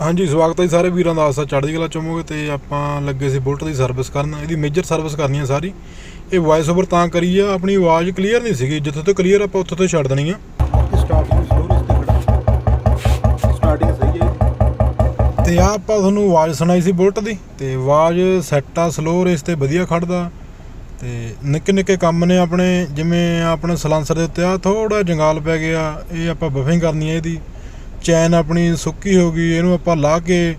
ਹਾਂਜੀ ਸਵਾਗਤ ਹੈ ਸਾਰੇ ਵੀਰਾਂ ਦਾ। ਆਸਾ ਚੜ੍ਹਦੀ ਕਲਾ ਚੋਮੋਗੇ ਤੇ ਆਪਾਂ ਲੱਗੇ ਸੀ ਬੁਲਟ ਦੀ ਸਰਵਿਸ ਕਰਨ। ਇਹਦੀ ਮੇਜਰ ਸਰਵਿਸ ਕਰਨੀ ਹੈ ਸਾਰੀ। ਇਹ ਵਾਇਸ ਓਵਰ ਤਾਂ ਕਰੀ ਆ ਆਪਣੀ ਆਵਾਜ਼ ਕਲੀਅਰ ਨਹੀਂ ਸੀਗੀ। ਜਿੱਥੇ ਤੋਂ ਕਲੀਅਰ ਆਪਾਂ ਉੱਥੇ ਤੋਂ ਛੱਡ ਦੇਣੀ ਆ। ਸਟਾਰਟਿੰਗ ਸਲੋ ਰੇਸ ਤੇ ਖੜਾ ਸਟਾਰਟਿੰਗ ਸਹੀ ਹੈ ਇਹਦੀ। ਤੇ ਆ ਆਪਾਂ ਤੁਹਾਨੂੰ ਆਵਾਜ਼ ਸੁਣਾਈ ਸੀ ਬੁਲਟ ਦੀ। ਤੇ ਆਵਾਜ਼ ਸੈੱਟ ਆ ਸਲੋ ਰੇਸ ਤੇ ਵਧੀਆ ਖੜਦਾ। ਤੇ ਨਿੱਕੇ ਨਿੱਕੇ ਕੰਮ ਨੇ ਆਪਣੇ। ਜਿਵੇਂ ਆਪਣੇ ਸਲਾਂਸਰ ਦੇ ਉੱਤੇ ਆ ਥੋੜਾ ਜੰਗਾਲ ਪੈ ਗਿਆ। ਇਹ ਆਪਾਂ ਬਫਿੰਗ ਕਰਨੀ ਹੈ ਇਹਦੀ। ਚੈਨ ਆਪਣੀ ਸੁੱਕੀ ਹੋ ਗਈ, ਇਹਨੂੰ ਆਪਾਂ ਲਾ ਕੇ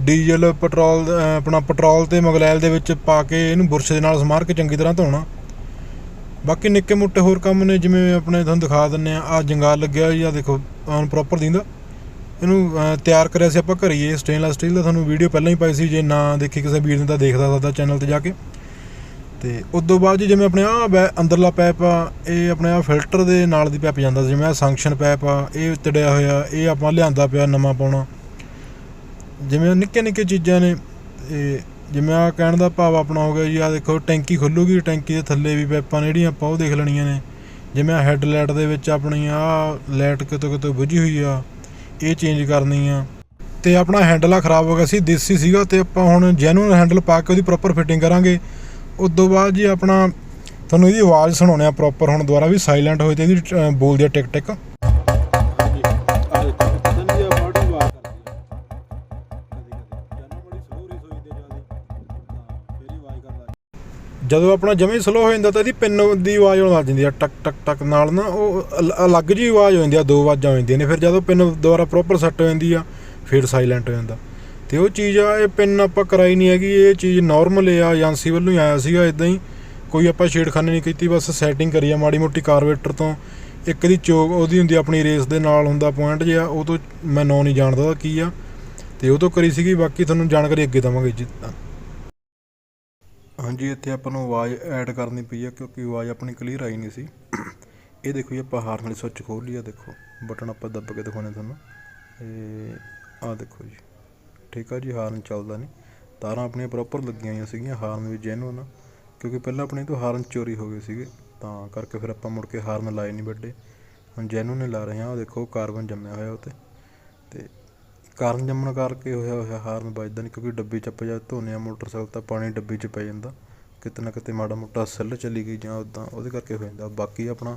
ਡੀਜ਼ਲ, ਪੈਟਰੋਲ ਆਪਣਾ ਪੈਟਰੋਲ ਤੇ ਮਗਲੈਲ ਦੇ ਵਿੱਚ ਪਾ ਕੇ ਇਹਨੂੰ ਬੁਰਸ਼ ਦੇ ਨਾਲ ਸਮਾਰ ਕੇ ਚੰਗੀ ਤਰ੍ਹਾਂ ਧੋਣਾ। ਬਾਕੀ ਨਿੱਕੇ ਮੋਟੇ ਹੋਰ ਕੰਮ ਨੇ, ਜਿਵੇਂ ਆਪਣੇ ਤੁਹਾਨੂੰ ਦਿਖਾ ਦਿੰਨੇ ਆ ਆ ਜੰਗਾਲ ਲੱਗਿਆ ਜੀ ਆ ਦੇਖੋ ਆਨ ਪ੍ਰੋਪਰ ਦਿੰਦਾ। ਇਹਨੂੰ ਤਿਆਰ ਕਰਿਆ ਸੀ ਆਪਾਂ ਘਰੇ ਹੀ ਸਟੇਨਲੈਸ ਸਟੀਲ ਦਾ ਤੁਹਾਨੂੰ ਵੀਡੀਓ ਪਹਿਲਾਂ ਹੀ ਪਾਈ ਸੀ, ਜੇ ਨਾ ਦੇਖੀ ਕਿਸੇ ਵੀਰ ਨੇ ਤਾਂ ਦੇਖਦਾ ਸਕਦਾ ਚੈਨਲ ਤੇ ਜਾ ਕੇ। ਤੇ ਉਸ ਤੋਂ ਬਾਅਦ ਜੀ ਜਿਵੇਂ ਆਪਣੇ ਆ ਅੰਦਰਲਾ ਪੈਪ ਆ, ਇਹ ਆਪਣੇ ਆ ਫਿਲਟਰ ਦੇ ਨਾਲ ਦੀ ਪੈਪ ਜਾਂਦਾ ਜਿਵੇਂ ਆ ਸੰਕਸ਼ਨ ਪੈਪ ਆ, ਇਹ ਤੜਿਆ ਹੋਇਆ, ਇਹ ਆਪਾਂ ਲਿਆਂਦਾ ਪਿਆ ਨਵਾਂ ਪਾਉਣਾ। ਜਿਵੇਂ ਨਿੱਕੇ ਨਿੱਕੇ ਚੀਜ਼ਾਂ ਨੇ ਇਹ ਜਿਵੇਂ ਆ ਕਹਿਣ ਦਾ ਭਾਵ ਆਪਣਾ ਹੋ ਗਿਆ ਜੀ ਆ ਦੇਖੋ ਟੈਂਕੀ ਖੁੱਲੂਗੀ, ਟੈਂਕੀ ਦੇ ਥੱਲੇ ਵੀ ਪੈਪਾਂ ਨੇ, ਜਿਹੜੀਆਂ ਆਪਾਂ ਉਹ ਦੇਖ ਲੈਣੀਆਂ ਨੇ। ਜਿਵੇਂ ਆ ਹੈਡਲਾਈਟ ਦੇ ਵਿੱਚ ਆਪਣੀ ਆ ਲਾਈਟ ਕਿਤੋਂ ਕਿਤੋਂ ਬੁਝੀ ਹੋਈ ਆ, ਇਹ ਚੇਂਜ ਕਰਨੀ ਆ। ਤੇ ਆਪਣਾ ਹੈਂਡਲ ਆ ਖਰਾਬ ਹੋ ਗਿਆ ਸੀ, ਦੇਸੀ ਸੀਗਾ, ਤੇ ਆਪਾਂ ਹੁਣ ਜੈਨੂਨ ਹੈਂਡਲ ਪਾ ਕੇ ਉਹਦੀ ਪ੍ਰੋਪਰ ਫਿਟਿੰਗ ਕਰਾਂਗੇ। ਉਸ ਤੋਂ ਬਾਅਦ ਜੀ ਆਪਣਾ ਤੁਹਾਨੂੰ ਇਹਦੀ ਆਵਾਜ਼ ਸੁਣਾਉਣੇ ਆ ਪ੍ਰੋਪਰ ਹੁਣ ਦੁਬਾਰਾ ਵੀ ਸਾਇਲੈਂਟ ਹੋਏ ਤੇ ਇਹਦੀ ਬੋਲਦੀ ਆ ਟਿਕ ਟਿਕ। ਹਾਂਜੀ ਆ ਦੇਖੋ ਹੀ ਆਵਾਜ਼ ਜਦੋਂ ਆਪਣਾ ਜਮੇ ਸਲੋ ਹੋ ਜਾਂਦਾ ਤਾਂ ਇਹਦੀ ਪਿੰਨ ਦੀ ਆਵਾਜ਼ ਆਉਣ ਲੱਗ ਜਾਂਦੀ ਆ, ਟਕ ਟਕ ਟਕ ਨਾਲ ਨਾ, ਉਹ ਅਲੱਗ ਜੀ ਆਵਾਜ਼ ਹੋ ਜਾਂਦੀ ਆ, ਦੋ ਆਵਾਜ਼ਾਂ ਹੋ ਜਾਂਦੀਆਂ ਨੇ, ਫਿਰ ਜਦੋਂ ਪਿੰਨ ਦੁਬਾਰਾ ਪ੍ਰੋਪਰ ਸੈੱਟ ਹੋ ਜਾਂਦੀ ਆ, ਫਿਰ ਸਾਇਲੈਂਟ ਹੋ ਜਾਂਦਾ। ਤੇ ਉਹ ਚੀਜ਼ ਆ, ਇਹ ਪਿੰਨ ਆਪਾਂ ਕਰਾਈ ਨਹੀਂ ਹੈਗੀ, ਇਹ ਚੀਜ਼ ਨਾਰਮਲ ਆ, ਏਜੰਸੀ ਵੱਲੋਂ ਹੀ ਆਇਆ ਸੀਗਾ ਇਦਾਂ ਹੀ। ਕੋਈ ਆਪਾਂ ਛੇੜਖਾਨੀ ਨਹੀਂ ਕੀਤੀ, ਬਸ ਸੈਟਿੰਗ ਕਰੀ ਆ ਮਾੜੀ ਮੋਟੀ ਕਾਰਬੇਟਰ ਤੋਂ। ਇੱਕ ਦੀ ਚੋਕ, ਉਹਦੀ ਹੁੰਦੀ ਆਪਣੀ ਰੇਸ ਦੇ ਨਾਲ ਹੁੰਦਾ ਪੁਆਇੰਟ ਜਿਹਾ, ਉਹ ਤੋਂ ਮੈਂ ਨੌ ਨਹੀਂ ਜਾਣਦਾ ਕੀ ਆ। ਤੇ ਉਹ ਤੋਂ ਕਰੀ ਸੀਗੀ, ਬਾਕੀ ਤੁਹਾਨੂੰ ਜਾਣਕਾਰੀ ਅੱਗੇ ਦਵਾਂਗੇ ਜਿੱਦਾਂ ਹਾਂਜੀ, ਇੱਥੇ ਆਪਾਂ ਨੂੰ ਆਵਾਜ਼ ਐਡ ਕਰਨੀ ਪਈ ਆ, ਕਿਉਂਕਿ ਆਵਾਜ਼ ਆਪਣੀ ਕਲੀਅਰ ਆਈ ਨਹੀਂ ਸੀ। ਇਹ ਦੇਖੋ ਜੀ, ਆਪਾਂ ਹਾਰਨ ਵਾਲੀ ਸੁੱਚ ਖੋਲ ਲਈ ਆ, ਦੇਖੋ। ਬਟਨ ਆਪਾਂ ਦੱਬ ਕੇ ਦਿਖਾਉਣੇ ਤੁਹਾਨੂੰ। ਇਹ ਆ ਦੇਖੋ ਜੀ। ਠੀਕ ਆ ਜੀ ਹਾਰਨ ਚੱਲਦਾ ਨਹੀਂ ਤਾਰਾਂ ਆਪਣੀਆਂ ਪ੍ਰੋਪਰ ਲੱਗੀਆਂ ਹੋਈਆਂ ਸੀਗੀਆਂ, ਹਾਰਨ ਵੀ ਜੈਨੂਨ ਆ। ਕਿਉਂਕਿ ਪਹਿਲਾਂ ਆਪਣੇ ਤੋਂ ਹਾਰਨ ਚੋਰੀ ਹੋ ਗਏ ਸੀਗੇ, ਤਾਂ ਕਰਕੇ ਫਿਰ ਆਪਾਂ ਮੁੜ ਕੇ ਹਾਰਨ ਲਾਏ ਨਹੀਂ ਵੱਡੇ। ਹੁਣ ਜੈਨੂਅਨ ਨੇ ਲਾ ਰਹੇ ਹਾਂ ਉਹ ਦੇਖੋ ਕਾਰਬਨ ਜੰਮਿਆ ਹੋਇਆ ਉਹ ਤੇ ਅਤੇ ਕਾਰਨ ਜੰਮਣ ਕਰਕੇ ਹੋਇਆ ਹੋਇਆ ਹਾਰਨ ਵੱਜਦਾ ਨਹੀਂ ਕਿਉਂਕਿ ਡੱਬੀ ਚ ਆਪਾਂ ਜਦ ਧੋਨੇ ਆ ਮੋਟਰਸਾਈਕਲ ਤਾਂ ਪਾਣੀ ਡੱਬੀ ਚ ਪੈ ਜਾਂਦਾ। ਕਿਤੇ ਨਾ ਕਿਤੇ ਮਾੜਾ ਮੋਟਾ ਸੈੱਲ ਚਲੀ ਗਈ ਜਾਂ ਉੱਦਾਂ ਉਹਦੇ ਕਰਕੇ ਹੋ ਜਾਂਦਾ। ਬਾਕੀ ਆਪਣਾ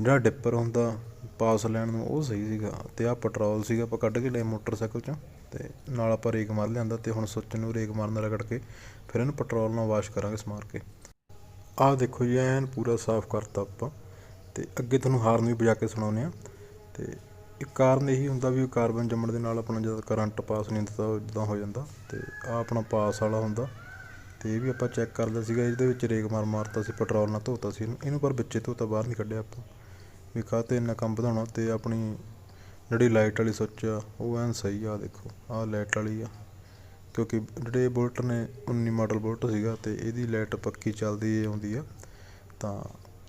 ਜਿਹੜਾ ਡਿੱਪਰ ਹੁੰਦਾ, ਪਾਸ ਲੈਣ ਨੂੰ, ਉਹ ਸਹੀ ਸੀਗਾ। ਅਤੇ ਆਹ ਪੈਟਰੋਲ ਸੀਗਾ, ਆਪਾਂ ਕੱਢ ਕੇ ਲਏ ਮੋਟਰਸਾਈਕਲ ਚੋਂ। ਅਤੇ ਨਾਲ ਆਪਾਂ ਰੇਕ ਮਾਰ ਲਿਆਂਦਾ ਅਤੇ ਹੁਣ ਸੁੱਚ ਨੂੰ ਰੇਕ ਮਾਰਨ ਨਾਲ ਰਗੜ ਕੇ ਫਿਰ ਇਹਨੂੰ ਪੈਟਰੋਲ ਨਾਲ ਵਾਸ਼ ਕਰਾਂਗੇ ਸਮਾਰ ਕੇ। ਆਹ ਦੇਖੋ ਜੀ, ਐਨ ਪੂਰਾ ਸਾਫ਼ ਕਰਤਾ ਆਪਾਂ। ਅਤੇ ਅੱਗੇ ਤੁਹਾਨੂੰ ਹਾਰਨ ਵੀ ਵਜਾ ਕੇ ਸੁਣਾਉਂਦੇ ਆ ਅਤੇ ਇੱਕ ਕਾਰਨ ਇਹੀ ਹੁੰਦਾ ਵੀ ਕਾਰਬਨ ਜੰਮਣ ਦੇ ਨਾਲ ਆਪਣਾ ਜਦ ਕਰੰਟ ਪਾਸ ਨਹੀਂ ਹੁੰਦਾ, ਤਾਂ ਇਦਾਂ ਹੋ ਜਾਂਦਾ। ਅਤੇ ਆ ਆਪਣਾ ਪਾਸ ਵਾਲਾ ਹੁੰਦਾ। ਤੇ ਇਹ ਵੀ ਆਪਾਂ ਚੈੱਕ ਕਰਦਾ ਸੀਗਾ, ਇਹਦੇ ਵਿੱਚ ਰੇਕ ਮਾਰ ਮਾਰਤਾ ਸੀ ਪੈਟਰੋਲ ਨਾਲ ਧੋਤਾ ਸੀ ਇਹਨੂੰ। ਇਹਨੂੰ ਪਰ ਵਿੱਚੇ ਧੋਤਾ, ਬਾਹਰ ਨਹੀਂ ਕੱਢਿਆ ਆਪਾਂ। ਵੀ ਕਾਹਤੇ ਇੰਨਾ ਕੰਮ ਵਧਾਉਣਾ ਅਤੇ ਆਪਣੀ ਜਿਹੜੀ ਲਾਈਟ ਵਾਲੀ ਸੁੱਚ ਆ, ਉਹ ਐਨ ਸਹੀ ਆ, ਦੇਖੋ, ਆਹ ਲਾਈਟ ਵਾਲੀ ਆ। ਕਿਉਂਕਿ ਜਿਹੜੇ ਬੁਲਟ ਨੇ 19 ਮਾਡਲ ਬੁਲਟ ਸੀਗਾ ਅਤੇ ਇਹਦੀ ਲਾਈਟ ਪੱਕੀ ਚੱਲਦੀ ਆਉਂਦੀ ਆ। ਤਾਂ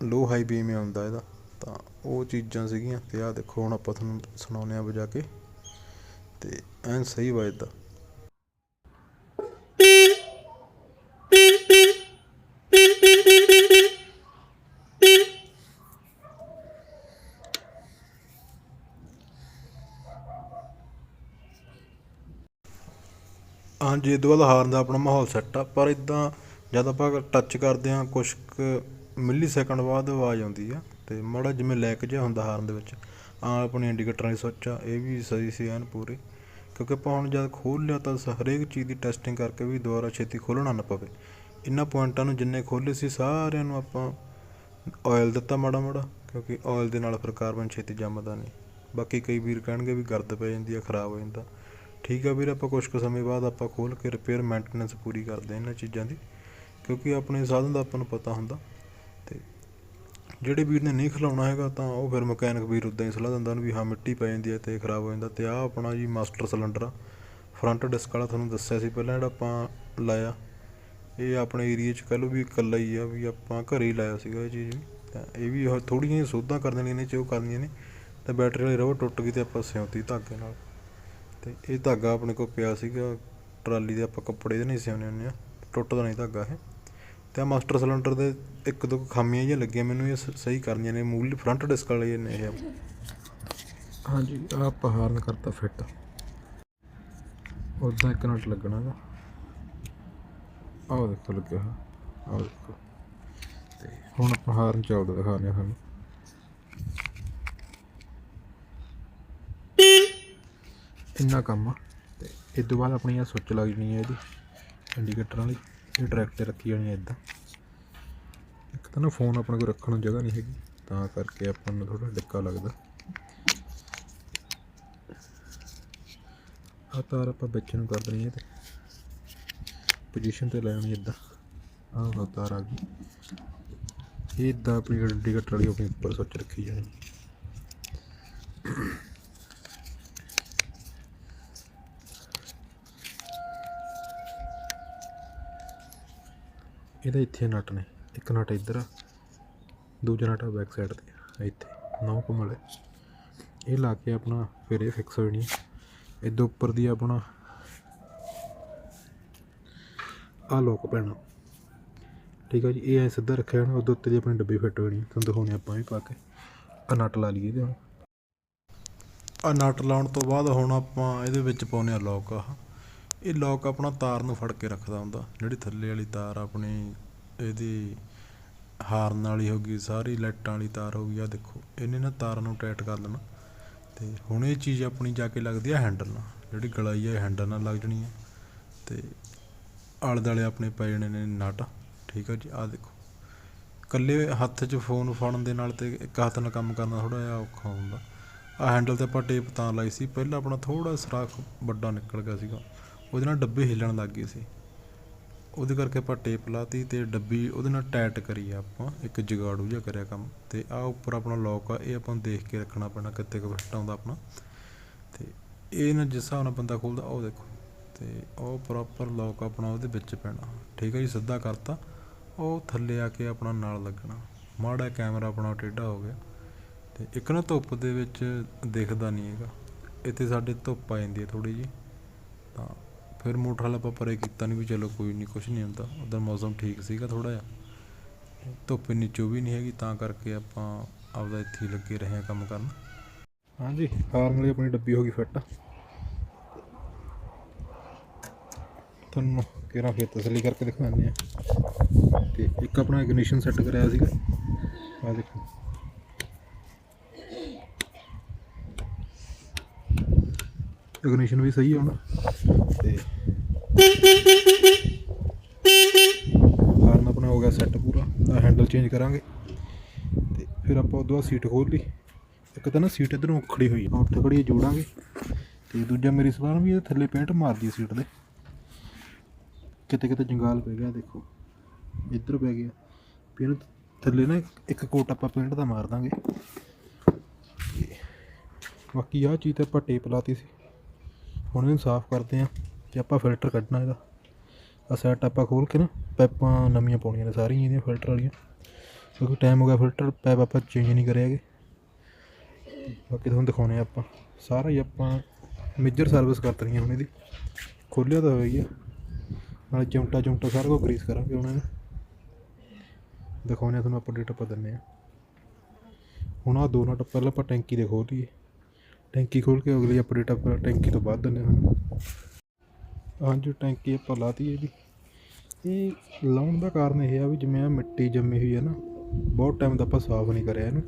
ਲੋ ਹਾਈ ਬੀਮ ਹੀ ਆਉਂਦਾ ਇਹਦਾ, ਤਾਂ ਉਹ ਚੀਜ਼ਾਂ ਸੀਗੀਆਂ ਅਤੇ ਆਹ ਦੇਖੋ, ਹੁਣ ਆਪਾਂ ਤੁਹਾਨੂੰ ਸੁਣਾਉਂਦੇ ਹਾਂ ਵਜਾ ਕੇ। ਅਤੇ ਐਨ ਸਹੀ ਵੱਜਦਾ ਜੇ ਇਹ ਤੋਂ ਬਾਅਦ ਹਾਰਨ ਦਾ ਆਪਣਾ ਮਾਹੌਲ ਸੈੱਟ ਆ, ਪਰ ਇੱਦਾਂ ਜਦ ਆਪਾਂ ਟੱਚ ਕਰਦੇ ਹਾਂ, ਕੁਛ ਕੁ ਮਿਲੀ ਸੈਕਿੰਡ ਬਾਅਦ ਆਵਾਜ਼ ਆਉਂਦੀ ਆ ਅਤੇ ਮਾੜਾ ਜਿਵੇਂ ਲੈਕ ਜਿਹਾ ਹੁੰਦਾ ਹਾਰਨ ਦੇ ਵਿੱਚ ਆ ਆਪਣੇ ਇੰਡੀਕੇਟਰਾਂ ਦੀ ਸੁੱਚ ਆ, ਇਹ ਵੀ ਸਹੀ ਸੀ ਐਨ ਪੂਰੀ। ਕਿਉਂਕਿ ਆਪਾਂ ਹੁਣ ਜਦ ਖੋਲ ਲਿਆ ਤਾਂ ਹਰੇਕ ਚੀਜ਼ ਦੀ ਟੈਸਟਿੰਗ ਕਰਕੇ ਵੀ ਦੁਬਾਰਾ ਛੇਤੀ ਖੋਲ੍ਹਣਾ ਨਾ ਪਵੇ। ਇਹਨਾਂ ਪੁਆਇੰਟਾਂ ਨੂੰ ਜਿੰਨੇ ਖੋਲ੍ਹੇ ਸੀ ਸਾਰਿਆਂ ਨੂੰ ਆਪਾਂ ਆਇਲ ਦਿੱਤਾ ਮਾੜਾ ਮਾੜਾ ਕਿਉਂਕਿ ਆਇਲ ਦੇ ਨਾਲ ਫਿਰ ਕਾਰਬਨ ਛੇਤੀ ਜੰਮਦਾ ਨਹੀਂ। ਬਾਕੀ ਕਈ ਵੀਰ ਕਹਿਣਗੇ ਵੀ ਗਰਦ ਪੈ ਜਾਂਦੀ ਆ, ਖਰਾਬ ਹੋ ਜਾਂਦਾ। ਠੀਕ ਆ ਵੀਰ, ਆਪਾਂ ਕੁਛ ਕੁ ਸਮੇਂ ਬਾਅਦ ਆਪਾਂ ਖੋਲ੍ਹ ਕੇ ਰਿਪੇਅਰ ਮੈਂਟੇਨੈਂਸ ਪੂਰੀ ਕਰਦੇ ਹਾਂ ਇਹਨਾਂ ਚੀਜ਼ਾਂ ਦੀ, ਕਿਉਂਕਿ ਆਪਣੇ ਸਾਧਨ ਦਾ ਆਪਾਂ ਨੂੰ ਪਤਾ ਹੁੰਦਾ। ਅਤੇ ਜਿਹੜੇ ਵੀਰ ਨੇ ਨਹੀਂ ਖਿਲਾਉਣਾ ਹੈਗਾ ਤਾਂ ਉਹ ਫਿਰ ਮਕੈਨਿਕ ਵੀਰ ਉੱਦਾਂ ਹੀ ਸਲਾਹ ਦਿੰਦਾ ਉਹਨੂੰ ਵੀ ਹਾਂ, ਮਿੱਟੀ ਪੈ ਜਾਂਦੀ ਹੈ ਅਤੇ ਖਰਾਬ ਹੋ ਜਾਂਦਾ ਅਤੇ ਆਹ ਆਪਣਾ ਜੀ ਮਾਸਟਰ ਸਿਲੰਡਰ ਆ। ਫਰੰਟ ਡਿਸਕ ਵਾਲਾ ਤੁਹਾਨੂੰ ਦੱਸਿਆ ਸੀ ਪਹਿਲਾਂ ਜਿਹੜਾ ਆਪਾਂ ਲਾਇਆ, ਇਹ ਆਪਣੇ ਏਰੀਏ 'ਚ ਕਹਿ ਲਓ ਵੀ ਇਕੱਲਾ ਹੀ ਆ, ਵੀ ਆਪਾਂ ਘਰੇ ਹੀ ਲਾਇਆ ਸੀਗਾ ਇਹ ਚੀਜ਼ ਵੀ। ਤਾਂ ਇਹ ਵੀ ਥੋੜ੍ਹੀਆਂ ਜਿਹੀਆਂ ਸੋਧਾਂ ਕਰ ਦੇਣੀਆਂ ਨੇ ਚ ਉਹ ਕਰਨੀਆਂ ਨੇ, ਤਾਂ ਬੈਟਰੀ ਵਾਲੀ ਰਬੜ ਟੁੱਟ ਗਈ ਅਤੇ ਆਪਾਂ ਸਿਉਂਤੀ ਧਾਗੇ ਨਾਲ। ਅਤੇ ਇਹ ਧਾਗਾ ਆਪਣੇ ਕੋਲ ਪਿਆ ਸੀਗਾ, ਟਰਾਲੀ ਦੇ ਆਪਾਂ ਕੱਪੜੇ ਦੇ ਨਹੀਂ ਸਿਉਂਦੇ ਹੁੰਦੇ ਆ, ਟੁੱਟਦਾ ਨਹੀਂ ਧਾਗਾ ਇਹ। ਅਤੇ ਆ ਮਾਸਟਰ ਸਿਲੰਡਰ ਦੇ ਇੱਕ ਦੋ ਕੁ ਖਾਮੀਆਂ ਜਿਹੀਆਂ ਲੱਗੀਆਂ, ਮੈਨੂੰ ਇਹ ਸ- ਸਹੀ ਕਰਨੀਆਂ ਨੇ, ਮੂਲ ਫਰੰਟ ਡਿਸਕ ਵਾਲੇ ਨੇ ਇਹ। ਹਾਂਜੀ ਆ ਆਪਾਂ ਹਾਰਨ ਕਰਤਾ ਫਿੱਟ। ਉਦਾਂ ਇੱਕ ਨਟ ਲੱਗਣਾ ਗਾ। ਆਹ ਦੇਖੋ ਲੱਗਿਆ ਆਹ ਦੇਖੋ। ਤੇ ਹੁਣ ਆਪਾਂ ਹਾਰਨ ਚੱਲਦਾ ਦਿਖਾਉਂਦੇ ਹਾਂ ਸਾਨੂੰ ਇੰਨਾ ਕੰਮ ਆ? ਤੇ ਇਸ ਤੋਂ ਬਾਅਦ ਆਪਣੀ ਇਹ ਸੁੱਚ ਲੱਗ ਜਣੀ ਹੈ ਇਹਦੀ ਇੰਡੀਕੇਟਰ ਵਾਲੀ, ਇਹ ਟਰੈਕ ਤੇ ਰੱਖੀ ਜਾਣੀ ਹੈ ਇਦਾਂ ਇੱਕ ਤਾਂ ਨਾ ਫੋਨ ਆਪਣੇ ਕੋਲ ਰੱਖਣ ਨੂੰ ਜਗ੍ਹਾ ਨਹੀਂ ਹੈਗੀ, ਤਾਂ ਕਰਕੇ ਆਪਾਂ ਨੂੰ ਥੋੜਾ ਡਿੱਕਾ ਲੱਗਦਾ। ਆ ਤਾਰ ਆਪਾਂ ਵਿੱਚ ਨੂੰ ਕਰ ਦੇਣੀ ਹੈ ਤੇ ਪੋਜੀਸ਼ਨ ਤੇ ਲੈ ਆਉਣੀ ਇਦਾਂ ਆਹ ਲਓ ਤਾਰ ਆ ਗਈ। ਇਹ ਇਦਾਂ ਆਪਣੀ ਇੰਡੀਕੇਟਰ ਵਾਲੀ ਆਪਣੀ ਉੱਪਰ ਸੁੱਚ ਰੱਖੀ ਜਾਣੀ। ਇਹਦੇ ਇੱਥੇ ਨਟ ਨੇ। ਇੱਕ ਨਟ ਇੱਧਰ ਆ, ਦੂਜਾ ਨਟ ਬੈਕ ਸਾਈਡ ਤੇ। ਇੱਥੇ ਨੌ ਕਮਲ ਇਹ ਲਾ ਕੇ ਆਪਣਾ ਫਿਰ ਇਹ ਫਿਕਸ ਹੋ ਜਾਣੀ ਇਹਦੇ ਉੱਪਰ ਦੀ ਆਪਣਾ ਆ ਲੋਕ ਪੈਣਾ ਠੀਕ ਆ ਜੀ, ਇਹ ਐ ਸਿੱਧਾ ਰੱਖਿਆ ਨਾ ਉਹਦੇ ਉੱਤੇ ਦੀ ਆਪਣੀ ਡੱਬੀ ਫਿੱਟ ਹੋ ਜਾਣੀ ਤੁਹਾਨੂੰ ਦਿਖਾਉਣੇ ਆਪਾਂ ਵੀ ਪਾ ਕੇ। ਆ ਨਟ ਲਾ ਲਈਏ ਇਹਦੇ ਹੁਣ। ਆ ਨਟ ਲਾਉਣ ਤੋਂ ਬਾਅਦ ਹੁਣ ਆਪਾਂ ਇਹਦੇ ਵਿੱਚ ਪਾਉਨੇ ਆ ਲੋਕ ਆ ਇਹ ਲੋਕ ਆਪਣਾ ਤਾਰ ਨੂੰ ਫੜ ਕੇ ਰੱਖਦਾ ਹੁੰਦਾ। ਜਿਹੜੀ ਥੱਲੇ ਵਾਲੀ ਤਾਰ ਆਪਣੀ, ਇਹਦੀ ਹਾਰਨ ਵਾਲੀ ਹੋ ਗਈ, ਸਾਰੀ ਲਾਈਟਾਂ ਵਾਲੀ ਤਾਰ ਹੋ ਗਈ ਆ ਦੇਖੋ, ਇਹਨੇ ਨਾ ਤਾਰ ਨੂੰ ਟਾਈਟ ਕਰ ਲੈਣਾ। ਤੇ ਹੁਣ ਇਹ ਚੀਜ਼ ਆਪਣੀ ਜਾ ਕੇ ਲੱਗਦੀ ਆ ਹੈਂਡਲ ਨਾਲ। ਜਿਹੜੀ ਗਲਾਈ ਆ ਹੈਂਡਲ ਨਾਲ ਲੱਗ ਜਣੀ ਆ। ਤੇ ਆਲੇ ਦੁਆਲੇ ਆਪਣੇ ਪੈ ਜਾਣੇ ਨੇ ਨਟ। ਠੀਕ ਆ ਜੀ ਆ ਦੇਖੋ। ਇਕੱਲੇ ਹੱਥ 'ਚ ਫੋਨ ਫੜਨ ਦੇ ਨਾਲ ਤੇ ਇੱਕ ਹੱਥ ਨਾਲ ਕੰਮ ਕਰਨਾ ਥੋੜਾ ਜਿਹਾ ਔਖਾ ਹੁੰਦਾ। ਆ ਹੈਂਡਲ ਤੇ ਆਪਾਂ ਟੇਪ ਤਾਂ ਲਾਈ ਸੀ। ਪਹਿਲਾਂ ਆਪਣਾ ਥੋੜਾ ਸਰਾਖ ਵੱਡਾ ਨਿਕਲ ਗਿਆ ਸੀਗਾ। ਉਹਦੇ ਨਾਲ ਡੱਬੇ ਹਿੱਲਣ ਲੱਗ ਗਏ ਸੀ। ਉਹਦੇ ਕਰਕੇ ਆਪਾਂ ਟੇਪ ਲਾਤੀ ਅਤੇ ਡੱਬੀ ਉਹਦੇ ਨਾਲ ਟਾਈਟ ਕਰੀ ਆ ਆਪਾਂ, ਇੱਕ ਜਗਾੜੂ ਜਿਹਾ ਕਰਿਆ ਕੰਮ। ਅਤੇ ਆਹ ਉੱਪਰ ਆਪਣਾ ਲੋਕ ਆ, ਇਹ ਆਪਾਂ ਨੂੰ ਦੇਖ ਕੇ ਰੱਖਣਾ ਪੈਣਾ ਕਿੱਥੇ ਕੁ ਫਿੱਟ ਆਉਂਦਾ ਆਪਣਾ। ਅਤੇ ਇਹ ਨਾ ਜਿਸ ਹਿਸਾਬ ਨਾਲ ਬੰਦਾ ਖੋਲਦਾ, ਉਹ ਦੇਖੋ। ਅਤੇ ਉਹ ਪ੍ਰੋਪਰ ਲੋਕ ਆਪਣਾ ਉਹਦੇ ਵਿੱਚ ਪੈਣਾ। ਠੀਕ ਹੈ ਜੀ, ਸਿੱਧਾ ਕਰਤਾ। ਉਹ ਥੱਲੇ ਆ ਕੇ ਆਪਣਾ ਨਾਲ ਲੱਗਣਾ। ਮਾੜਾ ਕੈਮਰਾ ਆਪਣਾ ਟੇਢਾ ਹੋ ਗਿਆ। ਤੇ ਇੱਕ ਨਾ ਧੁੱਪ ਦੇ ਵਿੱਚ ਦਿਖਦਾ ਨਹੀਂ ਹੈਗਾ। ਇੱਥੇ ਸਾਡੇ ਧੁੱਪ ਆ ਜਾਂਦੀ ਹੈ ਥੋੜੀ ਜੀ ਤਾਂ ਫਿਰ ਮੋਟਰ ਵਾਲਾ ਆਪਾਂ ਪਰੇ ਕੀਤਾ ਨਹੀਂ ਵੀ ਚਲੋ ਕੋਈ ਨਹੀਂ ਕੁਛ ਨਹੀਂ ਹੁੰਦਾ। ਉੱਧਰ ਮੌਸਮ ਠੀਕ ਸੀਗਾ ਥੋੜ੍ਹਾ ਜਿਹਾ। ਧੁੱਪ ਇੰਨੀ ਚੋ ਵੀ ਨਹੀਂ ਹੈਗੀ, ਤਾਂ ਕਰਕੇ ਆਪਾਂ ਆਪਦਾ ਇੱਥੇ ਹੀ ਲੱਗੇ ਰਹੇ ਹਾਂ ਕੰਮ ਕਰਨ। ਹਾਂਜੀ ਹਾਰਨ ਵਾਲੀ ਆਪਣੀ ਡੱਬੀ ਹੋ ਗਈ ਫਿੱਟ। ਤੁਹਾਨੂੰ ਕਿਹੜਾ ਫਿਰ ਤਸੱਲੀ ਕਰਕੇ ਦਿਖਾਉਂਦੇ ਆ ਤੇ ਇੱਕ ਆਪਣਾ ਇਗਨੀਸ਼ਨ ਸੈੱਟ ਕਰਾਇਆ ਸੀਗਾ। ਆ ਦੇਖੋ। ਇਗਨੀਸ਼ਨ ਵੀ ਸਹੀ ਹੈ ਹੁਣ। ਤੇ ਹਾਰਨ ਆਪਣਾ ਹੋ ਗਿਆ ਸੈੱਟ ਪੂਰਾ ਆ ਹੈਂਡਲ ਚੇਂਜ ਕਰਾਂਗੇ। ਤੇ ਫਿਰ ਆਪਾਂ ਉਦੋਂ ਸੀਟ ਖੋਲ ਲਈ। ਇੱਕ ਤਾਂ ਨਾ ਸੀਟ ਇਧਰੋਂ ਉਖੜੀ ਹੋਈ ਆ ਉੱਥੇ ਖੜੀ ਜੋੜਾਂਗੇ। ਤੇ ਦੂਜਾ ਮੇਰੀ ਸਲਾਹ ਵੀ ਇਹ ਥੱਲੇ ਪੇਂਟ ਮਾਰ ਦੀ ਸੀਟ ਦੇ। ਕਿਤੇ ਕਿਤੇ ਜੰਗਾਲ ਪੈ ਗਿਆ ਦੇਖੋ। ਇੱਧਰ ਪੈ ਗਿਆ। ਇਹਨੂੰ ਥੱਲੇ ਨਾ ਇੱਕ ਕੋਟ ਆਪਾਂ ਪੇਂਟ ਦਾ ਮਾਰ ਦਾਂਗੇ। ਬਾਕੀ ਆਹ ਚੀਜ਼ ਤੇ ਆਪਾਂ ਟੇਪ ਲਾਤੀ ਸੀ। ਹੁਣ ਇਹਨੂੰ ਸਾਫ਼ ਕਰਦੇ ਆਂ ਤੇ ਆਪਾਂ ਫਿਲਟਰ ਕੱਢਣਾ ਇਹਦਾ। ਆ ਸੈਟ ਆਪਾਂ ਖੋਲ ਕੇ ਨਾ, ਪੈਪਾਂ ਨਵੀਆਂ ਪਾਉਣੀਆਂ ਨੇ ਸਾਰੀਆਂ ਇਹਦੀਆਂ ਫਿਲਟਰ ਵਾਲੀਆਂ। ਕਿਉਂਕਿ ਟਾਈਮ ਹੋ ਗਿਆ ਫਿਲਟਰ, ਪੈਪ ਆਪਾਂ ਚੇਂਜ ਨਹੀਂ ਕਰਿਆ ਹੈਗੇ। ਬਾਕੀ ਤੁਹਾਨੂੰ ਦਿਖਾਉਣੇ ਆ ਆਪਾਂ। ਸਾਰਾ ਹੀ ਆਪਾਂ ਮੇਜਰ ਸਰਵਿਸ ਕਰ ਦੇਣੀ ਆ ਹੁਣ ਇਹਦੀ। ਖੋਲਿਆ ਤਾਂ ਹੋਈ ਆ। ਨਾਲ ਚਮਟਾ ਚਮਟਾ ਸਾਰਾ ਕੁਝ ਗਰੀਸ ਕਰਾਂਗੇ ਹੁਣ ਇਹਨੂੰ। ਦਿਖਾਉਣੇ ਆ ਤੁਹਾਨੂੰ ਆਪਾਂ ਡੇਟ ਆਪਾਂ ਦਿੰਨੇ ਆ ਹੁਣ ਆ ਦੋ ਨਟ ਪਹਿਲਾਂ ਆਪਾਂ ਟੈਂਕੀ ਦੇ ਖੋਲ ਲਈਏ। ਟੈਂਕੀ ਖੋਲ ਕੇ ਅਗਲੀ ਅਪਡੇਟ ਆਪਾਂ ਟੈਂਕੀ ਤੋਂ ਬਾਅਦ ਦਿੰਦੇ ਹਾਂ। ਹਾਂਜੀ ਟੈਂਕੀ ਆਪਾਂ ਲਾਤੀ ਇਹਦੀ। ਇਹ ਲਾਉਣ ਦਾ ਕਾਰਨ ਇਹ ਆ ਵੀ ਜਿਵੇਂ ਆ ਮਿੱਟੀ ਜੰਮੀ ਹੋਈ ਹੈ ਨਾ, ਬਹੁਤ ਟਾਈਮ ਦਾ ਆਪਾਂ ਸਾਫ਼ ਨਹੀਂ ਕਰਿਆ ਇਹਨੂੰ।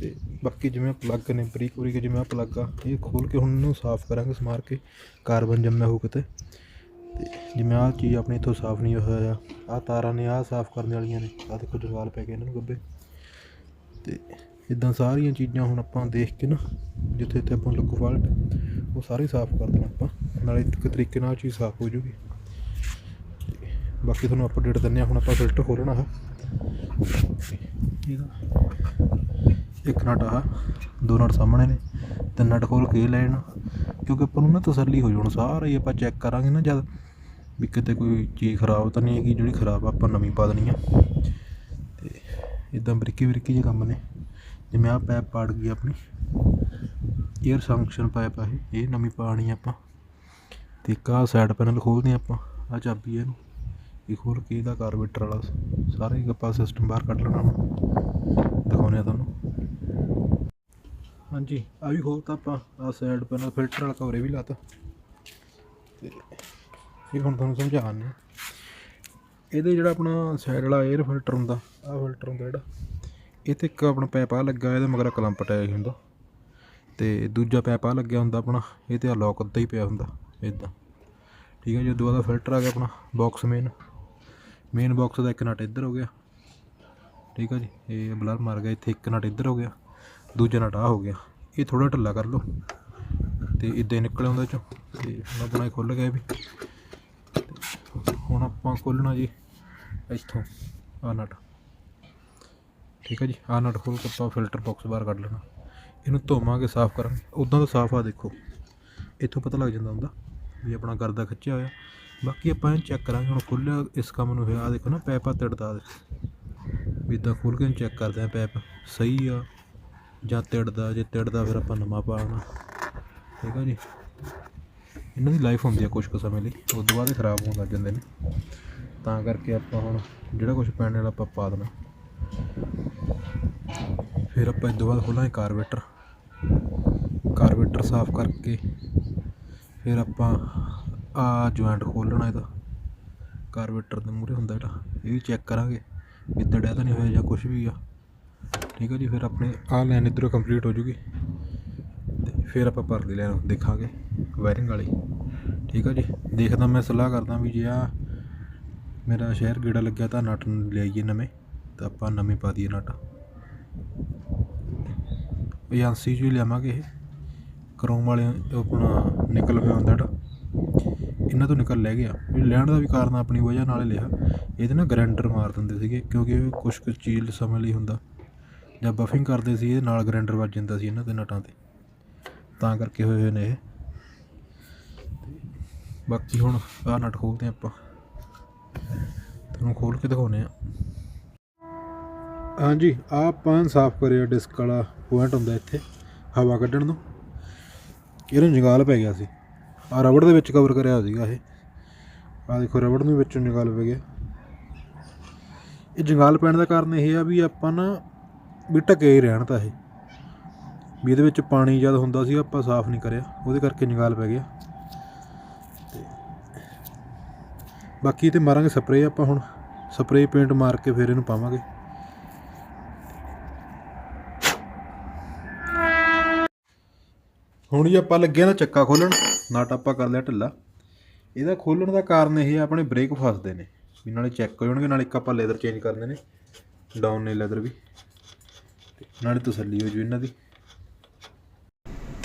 ਤੇ ਬਾਕੀ ਜਿਵੇਂ ਪਲੱਗ ਨੇ, ਬਰੀਕ ਬਰੀਕ ਜਿਵੇਂ ਆ ਪਲੱਗ ਆ, ਇਹ ਖੋਲ ਕੇ ਹੁਣ ਇਹਨੂੰ ਸਾਫ਼ ਕਰਾਂਗੇ, ਸਮਾਰ ਕੇ ਕਾਰਬਨ ਜੰਮਿਆ ਹੋ ਕਿਤੇ ਤੇ ਜਿਵੇਂ ਆਹ ਚੀਜ਼ ਆਪਣੇ ਇੱਥੋਂ ਸਾਫ਼ ਨਹੀਂ ਹੋਇਆ ਆ ਤਾਰਾਂ ਨੇ ਆਹ ਸਾਫ਼ ਕਰਨ ਵਾਲੀਆਂ ਨੇ, ਆਹ ਦੇਖੋ ਜਵਾਲ ਪੈ ਗਏ ਇਹਨਾਂ ਨੂੰ ਗੱਬੇ। ਤੇ ਇਦਾਂ ਸਾਰੀਆਂ ਚੀਜ਼ਾਂ ਹੁਣ ਆਪਾਂ ਦੇਖ ਕੇ ਨਾ, ਜਿੱਥੇ ਜਿੱਥੇ ਆਪਾਂ ਲੱਗੂ ਫਾਲਟ ਉਹ ਸਾਰੇ ਸਾਫ਼ ਕਰ ਦੇਣਾ ਆਪਾਂ, ਨਾਲੇ ਇੱਕ ਤਰੀਕੇ ਨਾਲ ਚੀਜ਼ ਸਾਫ਼ ਹੋ ਜੂਗੀ। ਬਾਕੀ ਤੁਹਾਨੂੰ ਅਪਡੇਟ ਦਿੰਨੇ ਆ ਹੁਣ ਆਪਾਂ ਫਿਲਟਰ ਖੋਲਣਾ ਹੈ ਇਹਦਾ ਇੱਕ ਨਟ ਆ ਦੋ ਨਟ ਸਾਹਮਣੇ ਨੇ, ਤਿੰਨ ਨਟ ਖੋਲ ਕੇ ਇਹ ਲੈਣ ਕਿਉਂਕਿ ਆਪਾਂ ਨੂੰ ਨਾ ਤਸੱਲੀ ਹੋ ਜਾਣ, ਸਾਰਾ ਹੀ ਆਪਾਂ ਚੈੱਕ ਕਰਾਂਗੇ ਨਾ ਜਦ ਵੀ ਕਿਤੇ ਕੋਈ ਚੀਜ਼ ਖਰਾਬ ਤਾਂ ਨਹੀਂ ਹੈਗੀ, ਜਿਹੜੀ ਖਰਾਬ ਆਪਾਂ ਨਵੀਂ ਪਾ ਦੇਣੀ ਆ। ਤੇ ਇਦਾਂ ਬਰੀਕੀ ਬਰੀਕੀ ਜਿਹੇ ਕੰਮ ਨੇ। ਜਿਵੇਂ ਆਹ ਪੈਪ ਪਾੜ ਗਈ ਆਪਣੀ। 에ਅਰ ਸੰਕਸ਼ਨ ਪਾਈਪ ਆ ਇਹ ਇਹ ਨਵੀਂ ਪਾਣੀ ਆਪਾਂ। ਤੇ ਇੱਕ ਆਹ ਸਾਈਡ ਪੈਨਲ ਖੋਲਦੇ ਆਪਾਂ ਆ ਚਾਬੀ ਇਹਨੂੰ। ਇਹ ਖੋਲ ਕੇ ਇਹਦਾ ਕਾਰਬੇਟਰ ਵਾਲਾ, ਸਾਰਾ ਹੀ ਆਪਾਂ ਸਿਸਟਮ ਬਾਹਰ ਕੱਢ ਲੈਣਾ ਹੁਣ ਦਿਖਾਉਂਦੇ ਆ ਤੁਹਾਨੂੰ। ਹਾਂਜੀ ਆ ਵੀ ਖੋਲਤਾ ਆਪਾਂ ਆ ਸਾਈਡ ਪੈਨਲ ਫਿਲਟਰ ਵਾਲਾ ਕਵਰ ਵੀ ਲਾਤਾ। ਤੇ ਇਹ ਹੁਣ ਤੁਹਾਨੂੰ ਸਮਝਾਉਂਦੇ ਹਾਂ ਇਹਦੇ ਜਿਹੜਾ ਆਪਣਾ ਸਾਈਡ ਵਾਲਾ 에ਅਰ ਫਿਲਟਰ ਹੁੰਦਾ, ਆਹ ਫਿਲਟਰ ਹੁੰਦਾ ਜਿਹੜਾ। ਇਹ ਤੇ ਇੱਕ ਆਪਣਾ ਪੈਪ ਆ ਲੱਗਾ ਇਹਦੇ ਮਗਰ ਕਲੰਪ ਟਾਇਆ ਹੁੰਦਾ। ਤੇ ਦੂਜਾ ਪੈਪ ਆ ਲੱਗਿਆ ਹੁੰਦਾ ਆਪਣਾ, ਇਹ ਤੇ ਆ ਲੋਕ ਅੱਧਾ ਹੀ ਪਿਆ ਹੁੰਦਾ ਇਦਾਂ ਠੀਕ ਹੈ ਜੀ ਉਦੋਂ ਬਾਅਦ ਫਿਲਟਰ ਆ ਗਿਆ ਆਪਣਾ ਬਾਕਸ ਮੇਨ ਮੇਨ ਬਾਕਸ ਦਾ ਇੱਕ ਨਟ ਇੱਧਰ ਹੋ ਗਿਆ। ਠੀਕ ਹੈ ਜੀ, ਇਹ ਬਲਰ ਮਾਰ ਗਿਆ, ਇੱਥੇ ਇੱਕ ਨਟ ਇੱਧਰ ਹੋ ਗਿਆ, ਦੂਜਾ ਨਟ ਆ ਹੋ ਗਿਆ। ਇਹ ਥੋੜਾ ਢਿੱਲਾ ਕਰ ਲਓ, ਤੇ ਇਦਾਂ ਹੀ ਨਿਕਲ ਆਉਂਦਾ ਚੋਂ। ਤੇ ਹੁਣ ਆਪਣਾ ਇਹ ਖੁੱਲ ਗਿਆ ਵੀ। ਹੁਣ ਆਪਾਂ ਖੋਲਣਾ ਜੀ, ਇੱਥੋਂ ਆ ਨਟ। ਠੀਕ ਹੈ ਜੀ ਆ ਨਟ ਖੋਲ ਕੇ ਆਪਾਂ ਫਿਲਟਰ ਬਾਕਸ ਬਾਹਰ ਕੱਢ ਲੈਣਾ। ਇਹਨੂੰ ਧੋਵਾਂਗੇ ਸਾਫ਼ ਕਰਾਂਗੇ ਉਦਾਂ ਤਾਂ ਸਾਫ਼ ਆ ਦੇਖੋ। ਇੱਥੋਂ ਪਤਾ ਲੱਗ ਜਾਂਦਾ ਹੁੰਦਾ ਵੀ ਆਪਣਾ ਗਰਦਾ ਖਿੱਚਿਆ ਹੋਇਆ। ਬਾਕੀ ਆਪਾਂ ਇਹ ਚੈੱਕ ਕਰਾਂਗੇ। ਹੁਣ ਖੁੱਲਿਆ ਇਸ ਕੰਮ ਨੂੰ ਹੋਇਆ। ਆ ਦੇਖੋ ਨਾ ਪੈਪ ਆ ਤਿੜਦਾ ਵੀ ਇਦਾਂ ਖੋਲ ਕੇ ਚੈੱਕ ਕਰਦੇ ਆ ਪੈਪ ਸਹੀ ਆ ਜਾਂ ਤਿੜਦਾ। ਜੇ ਤਿੜਦਾ ਫਿਰ ਆਪਾਂ ਨਵਾਂ ਪਾਉਣਾ ਠੀਕ ਆ ਜੀ। ਇਹਨਾਂ ਦੀ ਲਾਈਫ ਹੁੰਦੀ ਆ ਕੁਝ ਕੁ ਸਮੇਂ ਲਈ। ਉਸ ਤੋਂ ਬਾਅਦ ਇਹ ਖਰਾਬ ਹੋਣ ਲੱਗ ਜਾਂਦੇ ਨੇ। ਤਾਂ ਕਰਕੇ ਆਪਾਂ ਹੁਣ ਜਿਹੜਾ ਕੁਝ ਪੈਣ ਵਾਲਾ ਆਪਾਂ ਪਾ ਦੇਣਾ। ਫਿਰ ਆਪਾਂ ਇਸ ਤੋਂ ਬਾਅਦ ਖੋਲਾਂਗੇ ਕਾਰਬੇਟਰ ਕਾਰਬੇਟਰ ਸਾਫ਼ ਕਰਕੇ ਫਿਰ ਆਪਾਂ ਆ ਜੁਆਇੰਟ ਖੋਲਣਾ ਇਹਦਾ। ਕਾਰਬੇਟਰ ਦੇ ਮੂਹਰੇ ਹੁੰਦਾ ਜਿਹੜਾ, ਇਹ ਵੀ ਚੈੱਕ ਕਰਾਂਗੇ ਵੀ ਤੜਿਆ ਤਾਂ ਨਹੀਂ ਹੋਇਆ ਜਾਂ ਕੁਝ ਵੀ ਆ। ਠੀਕ ਹੈ ਜੀ, ਫਿਰ ਆਪਣੇ ਆਹ ਲਾਈਨ ਇੱਧਰੋਂ ਕੰਪਲੀਟ ਹੋ ਜੂਗੀ। ਤੇ ਫਿਰ ਆਪਾਂ ਪਰਲੀ ਲਾਈਨ ਦੇਖਾਂਗੇ ਵਾਇਰਿੰਗ ਵਾਲੀ। ਠੀਕ ਹੈ ਜੀ, ਦੇਖਦਾ ਮੈਂ ਸਲਾਹ ਕਰਦਾ ਵੀ ਜੇ ਆ ਮੇਰਾ ਸ਼ਹਿਰ ਗੇੜਾ ਲੱਗਿਆ ਤਾਂ ਨਟ ਲਿਆਈਏ ਨਵੇਂ, ਤਾਂ ਆਪਾਂ ਨਵੇਂ ਪਾ ਦਈਏ ਨਟ। ਏਜੰਸੀ 'ਚੋਂ ਹੀ ਲਿਆਵਾਂਗੇ ਇਹ। ਕਰੋਮ ਵਾਲੇ ਆਪਣਾ ਨਿਕਲ ਪਿਆ ਹੁੰਦਾ ਜਿਹੜਾ ਇਹਨਾਂ ਤੋਂ ਨਿਕਲ ਲੈ ਗਿਆ। ਇਹ ਲੈਣ ਦਾ ਵੀ ਕਾਰਨ ਆਪਣੀ ਵਜ੍ਹਾ ਨਾਲ ਲਿਆ। ਇਹਦੇ ਨਾਲ ਗਰੈਂਡਰ ਮਾਰ ਦਿੰਦੇ ਸੀਗੇ, ਕਿਉਂਕਿ ਇਹ ਕੁਛ ਕੁ ਚੀਜ਼ ਸਮੇਂ ਲਈ ਹੁੰਦਾ। ਜਾਂ ਬਫਿੰਗ ਕਰਦੇ ਸੀ, ਇਹਦੇ ਨਾਲ ਗਰੈਂਡਰ ਵੱਜ ਜਾਂਦਾ ਸੀ ਇਹਨਾਂ ਦੇ ਨਟਾਂ ਤੇ। ਤਾਂ ਕਰਕੇ ਹੋਏ ਹੋਏ ਨੇ ਇਹ। ਬਾਕੀ ਹੁਣ ਆਹ ਨਟ ਖੋਲਦੇ ਆਪਾਂ। ਤੁਹਾਨੂੰ ਖੋਲ ਕੇ ਦਿਖਾਉਨੇ ਆ ਹਾਂਜੀ, ਆਹ ਆਪਾਂ ਸਾਫ਼ ਕਰਿਆ ਡਿਸਕ ਵਾਲਾ ਪੁਆਇੰਟ ਹੁੰਦਾ ਇੱਥੇ, ਹਵਾ ਕੱਢਣ ਨੂੰ। ਇਹਨੂੰ ਜੰਗਾਲ ਪੈ ਗਿਆ ਸੀ। ਆ ਰਬੜ ਦੇ ਵਿੱਚ ਕਵਰ ਕਰਿਆ ਸੀਗਾ ਇਹ। ਆ ਦੇਖੋ, ਰਬੜ ਨੂੰ ਵਿੱਚੋਂ ਜੰਗਾਲ ਪੈ ਗਿਆ। ਇਹ ਜੰਗਾਲ ਪੈਣ ਦਾ ਕਾਰਨ ਇਹ ਆ ਵੀ ਆਪਾਂ ਨਾ ਵੀ ਢਕੇ ਹੀ ਰਹਿਣ ਤਾਂ ਇਹ। ਵੀ ਇਹਦੇ ਵਿੱਚ ਪਾਣੀ ਜਦ ਹੁੰਦਾ ਸੀ, ਆਪਾਂ ਸਾਫ਼ ਨਹੀਂ ਕਰਿਆ। ਉਹਦੇ ਕਰਕੇ ਜੰਗਾਲ ਪੈ ਗਿਆ। ਤੇ ਬਾਕੀ ਤੇ ਮਾਰਾਂਗੇ ਸਪਰੇਅ ਆਪਾਂ ਹੁਣ। ਸਪਰੇਅ ਪੇਂਟ ਮਾਰ ਕੇ ਫਿਰ ਇਹਨੂੰ ਪਾਵਾਂਗੇ। ਹੁਣ ਜੀ ਆਪਾਂ ਲੱਗੇ ਨਾ ਚੱਕਾ ਖੋਲਣ ਨਟ ਆਪਾਂ ਕਰ ਲਿਆ ਢਿੱਲਾ। ਇਹਦਾ ਖੋਲਣ ਦਾ ਕਾਰਨ ਇਹ ਆ, ਆਪਣੇ ਬ੍ਰੇਕ ਫਸਦੇ ਨੇ। ਵੀ ਨਾਲੇ ਚੈੱਕ ਹੋ ਜਾਣਗੇ, ਨਾਲੇ ਇੱਕ ਆਪਾਂ ਲੈਦਰ ਚੇਂਜ ਕਰਨੇ ਨੇ। ਡਾਊਨ ਨੇ ਲੈਦਰ ਵੀ। ਤੇ ਨਾਲੇ ਤਸੱਲੀ ਹੋ ਜੂ ਇਹਨਾਂ ਦੀ।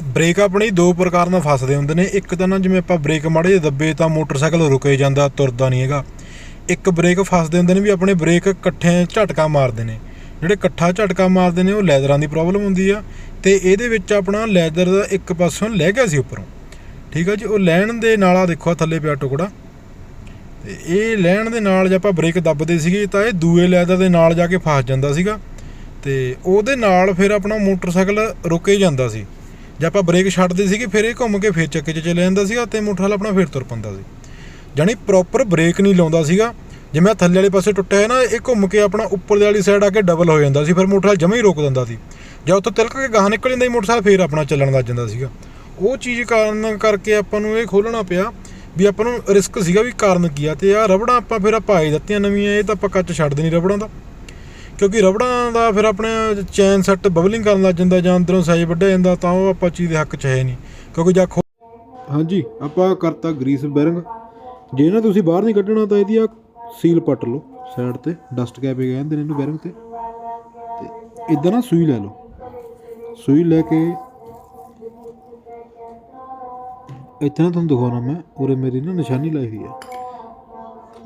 ਬ੍ਰੇਕ ਆਪਣੇ ਦੋ ਪ੍ਰਕਾਰ ਨਾਲ ਫਸਦੇ ਹੁੰਦੇ ਨੇ। ਇੱਕ ਤਾਂ ਨਾ ਜਿਵੇਂ ਆਪਾਂ ਬ੍ਰੇਕ ਮਾੜੇ ਜਿਹੇ ਦੱਬੇ ਤਾਂ ਮੋਟਰਸਾਈਕਲ ਰੁਕੇ ਜਾਂਦਾ, ਤੁਰਦਾ ਨਹੀਂ ਹੈਗਾ। ਇੱਕ ਬ੍ਰੇਕ ਫਸਦੇ ਹੁੰਦੇ ਨੇ ਵੀ ਆਪਣੇ ਬ੍ਰੇਕ ਇਕੱਠੇ ਝਟਕਾ ਮਾਰਦੇ ਨੇ। ਜਿਹੜੇ ਇਕੱਠਾ ਝਟਕਾ ਮਾਰਦੇ ਨੇ, ਉਹ ਲੈਦਰਾਂ ਦੀ ਪ੍ਰੋਬਲਮ ਹੁੰਦੀ ਆ ਤੇ ਇਹਦੇ ਵਿੱਚ ਆਪਣਾ ਲੈਦਰ ਦਾ ਇੱਕ ਪਾਸੋਂ ਲੈ ਗਿਆ ਸੀ ਉੱਪਰੋਂ। ਠੀਕ ਆ ਜੀ, ਉਹ ਲੈਣ ਦੇ ਨਾਲ ਆ ਦੇਖੋ ਥੱਲੇ ਪਿਆ ਟੁਕੜਾ। ਤੇ ਇਹ ਲੈਣ ਦੇ ਨਾਲ ਜੇ ਆਪਾਂ ਬ੍ਰੇਕ ਦੱਬਦੇ ਸੀਗੇ ਤਾਂ ਇਹ ਦੂਏ ਲੈਦਰ ਦੇ ਨਾਲ ਜਾ ਕੇ ਫਸ ਜਾਂਦਾ ਸੀਗਾ। ਤੇ ਉਹਦੇ ਨਾਲ ਫਿਰ ਆਪਣਾ ਮੋਟਰਸਾਈਕਲ ਰੁਕੇ ਜਾਂਦਾ ਸੀ। ਜੇ ਆਪਾਂ ਬ੍ਰੇਕ ਛੱਡਦੇ ਸੀਗੇ, ਫਿਰ ਇਹ ਘੁੰਮ ਕੇ ਫਿਰ ਚੱਕੇ 'ਚ ਚਲੇ ਜਾਂਦਾ ਸੀਗਾ ਤੇ ਮੋਟਰਸਾਈਕਲ ਆਪਣਾ ਫਿਰ ਤੁਰ ਪੈਂਦਾ ਸੀ। ਜਾਣੀ ਪ੍ਰੋਪਰ ਬ੍ਰੇਕ ਨਹੀਂ ਲਾਉਂਦਾ ਸੀਗਾ। ਜਿਵੇਂ ਥੱਲੇ ਵਾਲੇ ਪਾਸੇ ਟੁੱਟਿਆ ਹੈ ਨਾ, ਇਹ ਘੁੰਮ ਕੇ ਆਪਣਾ ਉੱਪਰ ਵਾਲੀ ਸਾਈਡ ਆ ਕੇ ਡਬਲ ਹੋ ਜਾਂਦਾ ਸੀ, ਫਿਰ ਮੋਟਰਸਾਈਕਲ ਜਮਾ ਹੀ ਰੋਕ ਦਿੰਦਾ ਸੀ। ਜਾਂ ਉੱਥੋਂ ਤਿਲਕ ਕੇ ਗਾਹ ਨਿਕਲ ਜਾਂਦਾ ਸੀ, ਮੋਟਰਸਾਈਕਲ ਫਿਰ ਆਪਣਾ ਚੱਲਣ ਲੱਗ ਜਾਂਦਾ ਸੀਗਾ। ਉਹ ਚੀਜ਼ ਕਾਰਨ ਕਰਕੇ ਆਪਾਂ ਨੂੰ ਇਹ ਖੋਲਣਾ ਪਿਆ ਵੀ ਆਪਾਂ ਨੂੰ ਰਿਸਕ ਸੀਗਾ ਵੀ ਕਾਰਨ ਕੀ ਆ, ਤੇ ਆ ਰਬੜਾਂ ਆਪਾਂ ਫਿਰ ਆਪਾਂ ਹੀ ਦਿੱਤੀਆਂ ਨਵੀਆਂ, ਇਹ ਤਾਂ ਆਪਾਂ ਕੱਚ ਛੱਡਦੇ ਨਹੀਂ ਰਬੜਾਂ ਦਾ। ਕਿਉਂਕਿ ਰਬੜਾਂ ਦਾ ਫਿਰ ਆਪਣੇ ਚੈਨ ਸੈੱਟ ਬਬਲਿੰਗ ਕਰਨ ਲੱਗ ਜਾਂਦਾ ਜਾਂ ਅੰਦਰੋਂ ਸਾਈਜ਼ ਵੱਢਿਆ ਜਾਂਦਾ, ਤਾਂ ਉਹ ਆਪਾਂ ਚੀਜ਼ ਦੇ ਹੱਕ 'ਚ ਹੈ ਨਹੀਂ। ਕਿਉਂਕਿ ਜਾਂ ਖੋ ਹਾਂਜੀ, ਆਪਾਂ ਕਰਤਾ ਗਰੀਸ ਬੈਰਿੰਗ। ਜੇ ਨਾ ਤੁਸੀਂ ਬਾਹਰ ਨਹੀਂ ਕੱਢਣਾ ਤਾਂ ਇਹਦੀ ਆ ਸੀਲ ਪੱਟ ਲਓ ਸਾਈਡ ਤੇ ਡਸਟ ਕੈਪ ਹੀ ਕਹਿੰਦੇ ਨੇ ਇਹਨੂੰ ਬੈਰਿੰਗ ਤੇ। ਤੇ ਇਦਾਂ ਨਾ ਸੂਈ ਲੈ ਲਓ। ਸੂਈ ਲੈ ਕੇ ਇੱਥੇ ਨਾ ਤੁਹਾਨੂੰ ਦਿਖਾਉਣਾ ਮੈਂ, ਉਰੇ ਮੇਰੀ ਨਾ ਨਿਸ਼ਾਨੀ ਲਾਈ ਹੋਈ ਹੈ